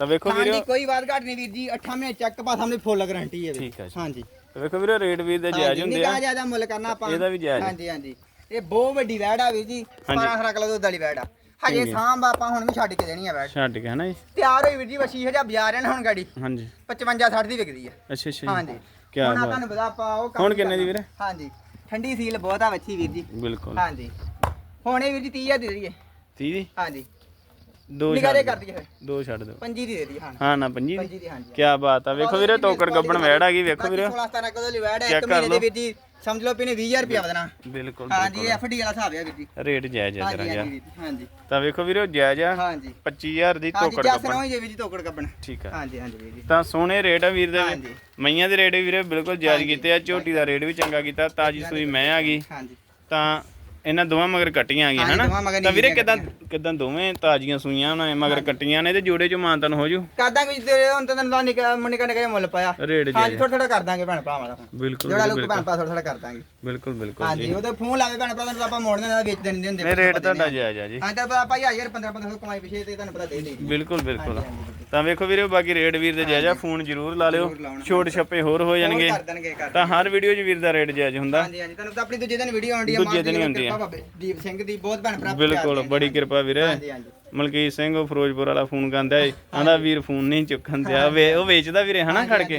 ਤਾਂ ਵੇਖੋ ਵੀਰੇ। ਕੋਈ ਬਾਤ ਘੱਟ ਨਹੀਂ ਵੀਰ ਜੀ। 8 ਮਹੀਨੇ ਚੈੱਕ ਪਾ ਸਾਹਮਣੇ ਫੁੱਲ ਗਾਰੰਟੀ ਹੈ ਠੀਕ ਹੈ ਹਾਂਜੀ। ਵੇਖੋ ਵੀਰੇ ਰੇਟ ਵੀ ਦੇ ਜਾਇਜ਼ ਹੁੰਦੇ ਆ। ਜ਼ਿਆਦਾ ਮੁੱਲ ਕਰਨਾ ਆਪਾਂ। ਇਹਦਾ ਵੀ ਜਾਇਜ਼। ਹਾਂਜੀ ਹਾਂਜੀ। ਇਹ ਬਹੁਤ ਵੱਡੀ ਵੈੜ ਆ ਵੀਰ ਜੀ। 17 18 ਕਿਲੋ ਦੁੱਧ ਵਾਲੀ ਵੈੜ ਆ। ਹਜੇ। ਸਾਂਭ ਆਪਾਂ ਹੁਣ ਵੀ ਛੱਡ ਕੇ ਦੇਣੀ ਆ ਵੈੜ ਛੱਡ ਕੇ ਹਨਾ ਜੀ? ਤਿਆਰ ਹੋਈ ਵੀਰ ਜੀ ਵਸੀ ਹਜਾ ਬਾਜ਼ਾਰ ਹੈ ਨਾ ਹੁਣ ਗਾੜੀ। ਹਾਂਜੀ। 55 60 ਦੀ ਵਿਕਦੀ ਆ। ਅੱਛਾ ਅੱਛਾ ਹਾਂਜੀ। ਕਿਆ ਹੁਣ। ਤੁਹਾਨੂੰ ਪਤਾ ਆਪਾਂ ਉਹ ਹੁਣ ਕਿੰਨੇ ਦੀ। ਵੀਰੇ? ਹਾਂਜੀ। ਠੰਡੀ ਸੀਲ ਬਹੁਤ ਆ ਵੱਛੀ ਵੀਰ ਜੀ। ਬਿਲਕੁਲ। ਹਾਂਜੀ। ਹੁਣ ਇਹ ਵੀਰ ਜੀ 30000 ਦੀ ਦੇ ਦਈਏ। 30 ਦੀ? ਹਾਂਜੀ। ਦੋ ਦੇ ਛੱਡ ਕਰ। ਦਈਏ ਦੋ ਛੱਡ ਦਿਓ। ਪੰਜੀ ਦੀ ਦੇ ਦਈਏ ਹਾਂ। ਹਾਂ ਨਾ 25 ਪੰਜੀ ਦੀ? ਦੀ ਹਾਂਜੀ। ਕੀ ਬਾਤ ਆ। ਵੇਖੋ ਵੀਰੇ ਤੋਕੜ ਗੱਬਣ ਵੈੜ ਆ ਗਈ। ਵੇਖੋ ਵੀਰੇ। 16 17 ਕਦੋਂ ਲਈ ਵੈੜ ਹੈ ਇੱਕ ਮਹੀਨੇ ਦੇ। ਵੀਰ ਜੀ। ਸਮਝ ਲਓ ਵੀ ਨੇ 20000 ਰੁਪਇਆ ਵਧਣਾ। ਬਿਲਕੁਲ ਹਾਂਜੀ ਇਹ ਐਫਡੀ ਵਾਲਾ ਹਿਸਾਬ ਹੈ ਵੀਰ ਜੀ। ਰੇਟ ਜਾਇਜ਼ ਜਰਾ ਹਾਂਜੀ ਹਾਂਜੀ ਵੀਰ ਜੀ, ਹਾਂਜੀ ਤਾਂ ਵੇਖੋ ਵੀਰੇ ਜਾਇਜ਼ ਆ। ਹਾਂਜੀ 25000 ਦੀ ਹਾਂਜੀ ਤੋਕੜ ਜਸ ਗੱਬਣ ਨਾ ਹੋਈ ਜੇ ਵੀਰ ਜੀ ਤੋਕੜ ਕੱਪਣ। ਠੀਕ ਆ। ਹਾਂਜੀ ਹਾਂਜੀ ਵੀਰ ਜੀ। ਤਾਂ ਸੋਹਣੇ ਰੇਟ ਆ ਵੀਰ ਦੇ। ਹਾਂਜੀ। ਮਈਆਂ ਦੇ ਰੇਟ ਵੀਰੇ ਬਿਲਕੁਲ ਜਾਇਜ਼ ਕੀਤੇ ਆ ਝੋਟੀ ਦਾ ਰੇਟ ਵੀ ਚੰਗਾ ਕੀਤਾ। ਤਾਜੀ ਸੂਈ ਮੈਂ ਆ ਗਈ। ਹਾਂਜੀ ਤਾਂ ਇਹਨਾਂ ਦੋਵਾਂ ਮਗਰ ਕੱਟੀਆਂ ਆ ਗਈਆਂ ਹਾਂਜੀ, ਹਨਾ? ਮਗਰ ਤਾਂ ਵੀਰੇ ਨੀਲੀਆਂ ਕਿਦਾਂ ਕਿਦਾਂ ਦੋਵੇਂ ਤਾਜ਼ੀਆਂ ਸੂਈਆਂ ਨੇ ਮਗਰ ਕੱਟੀਆਂ ਨੇ ਤੇ ਜੋੜੇ ਚ ਮਾਨਤਨ ਹੋ ਜੂ? ਕਰਦਾਂ ਵੀ ਤੇਰੇ ਹੁਣ ਤਾਂ ਤੈਨੂੰ ਨਿਕਾ ਨਿਕਾ ਨਿਕਾ ਮੁੱਲ ਪਾਇਆ। ਰੇਟ ਹਾਂਜੀ ਥੋੜਾ ਥੋੜਾ ਕਰ ਦਾਂਗੇ ਭੈਣ ਭਰਾਵਾਂ ਦਾ। ਬਿਲਕੁਲ ਜਿਹੜਾ ਲੋਕ ਭੈਣ ਭਰਾ ਥੋੜਾ ਥੋੜਾ ਕਰ ਦਾਂਗੇ। ਬਿਲਕੁਲ ਬਿਲਕੁਲ ਹਾਂਜੀ ਜੀ। ਉਹਦੇ ਫੋਨ ਲਾਵੇ ਭੈਣ ਭਰਾ ਨੂੰ ਆਪਾਂ ਮੋੜਨੇ ਨਾਲ ਵੇਚ ਦੇਣੇ ਹੁੰਦੇ ਰੇਟ ਤੁਹਾਡਾ ਜਾਇਜ਼ ਆ ਜੀ। ਹਾਂ ਤਾਂ ਪਤਾ ਭਾਈ 1000 15 1500 ਕਮਾਈ ਪਿਛੇ ਤੇ ਤੁਹਾਨੂੰ ਪਤਾ ਦੇ ਦੇ ਬਿਲਕੁਲ ਬਿਲਕੁਲ। ਤਾਂ ਵੇਖੋ ਵੀਰੇ ਬਾਕੀ ਰੇਟ ਵੀਰ ਦੇ ਜਾਇਜ਼ ਆ ਫੋਨ ਜ਼ਰੂਰ ਲਾ ਲਿਓ। ਛੋਟ ਛੱਪੇ ਹੋਰ ਹੋ ਜਾਣਗੇ। ਕਰ ਦੇਣਗੇ ਕਰ ਤਾਂ ਹਰ ਵੀਡੀਓ 'ਚ ਵੀਰ ਦਾ ਰੇਟ ਜਾਇਜ਼ ਹੁੰਦਾ। ਹਾਂਜੀ ਹਾਂਜੀ ਤੁਹਾਨੂੰ ਤਾਂ ਆਪਣੀ ਦੂਜੇ ਦਿਨ ਵੀਡੀਓ ਆਉਂਦੀ ਹੈ ਦੂਜੇ ਦਿਨ ਹੀ ਆਉਂਦੀ ਹੈ। ਬਾਬੇ ਦੀਪ ਸਿੰਘ ਦੀ ਬਹੁਤ ਭੈਣ ਭਰਾ ਬਿਲਕੁਲ ਬੜੀ ਕਿਰਪਾ ਵੀਰੇ। ਹਾਂਜੀ ਹਾਂਜੀ। ਮਲਕੀਤ ਸਿੰਘ ਉਹ ਫਿਰੋਜ਼ਪੁਰ ਵਾਲਾ ਫੋਨ ਕਰਦਾ ਏ ਆਂਦਾ ਵੀਰ ਫੋਨ ਨਹੀਂ ਚੁੱਕਣ ਦਿਆ ਵੇ ਉਹ ਵੇਚਦਾ ਵੀਰੇ ਹਨਾ ਖੜ ਕੇ?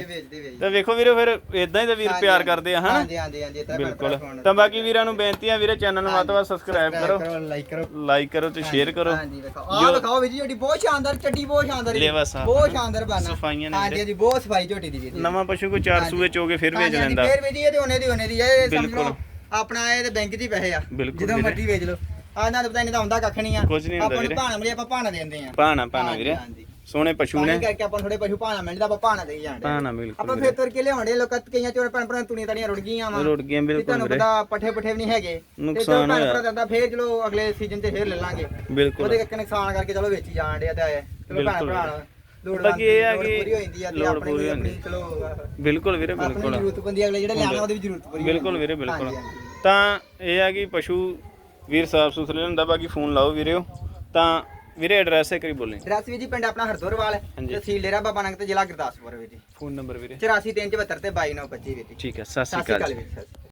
ਤਾਂ ਵੇਖੋ ਵੀਰੇ ਫਿਰ ਇਦਾਂ ਹੀ ਤਾਂ ਵੀਰ ਪਿਆਰ ਕਰਦੇ ਆ ਹਨਾ? ਹਾਂਜੀ ਹਾਂਜੀ ਹਾਂਜੀ ਬਿਲਕੁਲ। ਤਾਂ ਬਾਕੀ ਵੀਰਾਂ ਨੂੰ ਬੇਨਤੀ ਆ ਵੀਰੇ ਚੈਨਲ ਨੂੰ ਵੱਧ ਸਬਸਕ੍ਰਾਈਬ ਕਰੋ। ਲਾਈਕ ਕਰੋ ਲਾਈਕ ਕਰੋ। ਤੇ ਸ਼ੇਅਰ ਕਰੋ। ਹਾਂਜੀ ਵੇਖੋ। ਆਹ ਵਿਖਾਓ ਵੀਰ ਜੀ ਤੁਹਾਡੀ ਬਹੁਤ ਸ਼ਾਨਦਾਰ ਚੱਡੀ ਬਹੁਤ ਸ਼ਾਨਦਾਰ ਬਹੁਤ ਸ਼ਾਨਦਾਰ ਬਾਨਾ ਸਫਾਈਆਂ ਨੇ ਹਾਂਜੀ ਹਾਂਜੀ ਬਹੁਤ ਸਫ਼ਾਈ ਝੋਟੀ ਦੀ ਵੀਰ ਨਵਾਂ ਪਸ਼ੂ ਕੋਈ 400 ਵਿੱਚ ਹੋ ਕੇ ਫਿਰ ਵੇਚ ਲੈਂਦਾ। ਫੇਰ ਇਹ ਤੇ ਉਹਨੇ ਦੀ ਉਹਨੇ ਦੀ ਇਹ ਸਮਝ। ਲਓ। ਆਪਣਾ ਇਹ ਤੇ ਬੈਂਕ 'ਚ ਹੀ ਪੈਸੇ ਆ। ਜਦੋਂ। ਮਰਜ਼ੀ ਵੇਚ ਲਓ। ਆਹ ਨਾਲ ਪਤਾ ਨਹੀਂ ਤਾਂ ਹੁੰਦਾ ਕੱਖ ਨਹੀਂ ਆ। ਕੁਝ ਨਹੀਂ ਹੁੰਦਾ ਆਪਾਂ ਵੀਰੇ। ਨੂੰ ਭਾਣਾ ਮਿਲੇ ਆਪਾਂ ਭਾਣਾ ਦਿੰਦੇ ਆ। ਪਾਣਾ ਪਾਣਾ ਵੀਰੇ। ਹਾਂਜੀ। ਸੋਹਣੇ ਪਸ਼ੂ ਪਾਣੀ ਨੇ। ਕਰਕੇ ਆਪਾਂ ਥੋੜੇ ਪਸ਼ੂ ਭਾਣਾ ਮਿਲਦਾ ਆਪਾਂ ਭਾਣਾ ਦੇਈ ਜਾਂਦੇ ਪਾਣਾ ਬਿਲਕੁਲ ਆਪਾਂ ਫੇਰ ਤੁਰ ਕੇ ਲਿਆਉਂਦੇ ਲੋਕਾਂ ਕਈਆਂ ਚੋਰ ਭੈਣ ਭਰਾ ਤੁਣੀਆਂ ਤੜੀਆਂ ਰੁੜ ਗਈਆਂ ਵਾ। ਰੁੜ ਗਏ ਬਿਲਕੁਲ ਤੁਹਾਨੂੰ ਵੀਰੇ ਪਤਾ ਪੱਠੇ ਪੁੱਠੇ ਵੀ ਨਹੀਂ ਹੈਗੇ। ਨੁਕਸਾਨ ਤੇ ਹੋਇਆ। ਭਰਾ ਦਿੰਦਾ ਫੇਰ ਚਲੋ ਅਗਲੇ ਸੀਜ਼ਨ ਤੇ ਫੇਰ ਲੈ ਲਾਂਗੇ। ਬਿਲਕੁਲ। ਉਹਦੇ ਕਰਕੇ ਨੁਕਸਾਨ ਕਰਕੇ ਚਲੋ ਵੇਚੀ ਜਾਣ ਡਿਆ ਤੇ ਆਏ। ਚਲੋ ਭੈਣ ਬਿਲਕੁਲ ਭਰਾ ਲੋੜ ਬਾਕੀ ਇਹ ਆ ਲੋੜ ਕਿ ਪੂਰੀ ਹੋ ਜਾਂਦੀ ਆ ਤੇ ਲੋੜ ਆਪਣੀ ਪੂਰੀ ਵੀ ਹੁੰਦੀ। ਆਪਣੀ ਚਲੋ ਬਿਲਕੁਲ ਵੀਰੇ ਆਪਣੀ ਬਿਲਕੁਲ। ਜ਼ਰੂਰਤ ਬੰਦੀ ਅਗਲੇ ਜਿਹੜੇ ਲਿਆਉਣਾ ਉਹਦੀ ਵੀ ਜ਼ਰੂਰਤ ਪੂਰੀ ਬਿਲਕੁਲ ਵੀਰੇ ਬਿਲਕੁਲ। ਹਾਂਜੀ, ਹਾਂਜੀ। ਤਾਂ ਇਹ ਆ ਕਿ ਪਸ਼ੂ ਵੀਰ ਸਾਫ਼ ਸੁਥਰੇ ਹੁੰਦਾ ਬਾਕੀ ਫੋਨ ਲਾਓ ਵੀਰਿਓ। ਤਾਂ ਵੀਰੇ ਐਡਰੈਸ ਹੈ ਕਰੀ ਬੋਲੇ। ਐਡਰੈਸ ਵੀ ਜੀ ਪਿੰਡ ਆਪਣਾ ਹਰਦੋਰਵਾਲ ਹਾਂਜੀ। ਤਹਿਸੀਲ ਡੇਰਾ ਬਾਬਾ ਨਾਨਕ ਤੇ ਜ਼ਿਲ੍ਹਾ ਗੁਰਦਾਸਪੁਰ ਜੀ। ਫੋਨ ਨੰਬਰ ਵੀਰੇ। 84 374 ਤੇ 2295 ਵਿੱਚ ਜੀ। ਠੀਕ ਹੈ ਸਤਿ ਸ਼੍ਰੀ ਅਕਾਲ ਜੀ। ਵੀਰ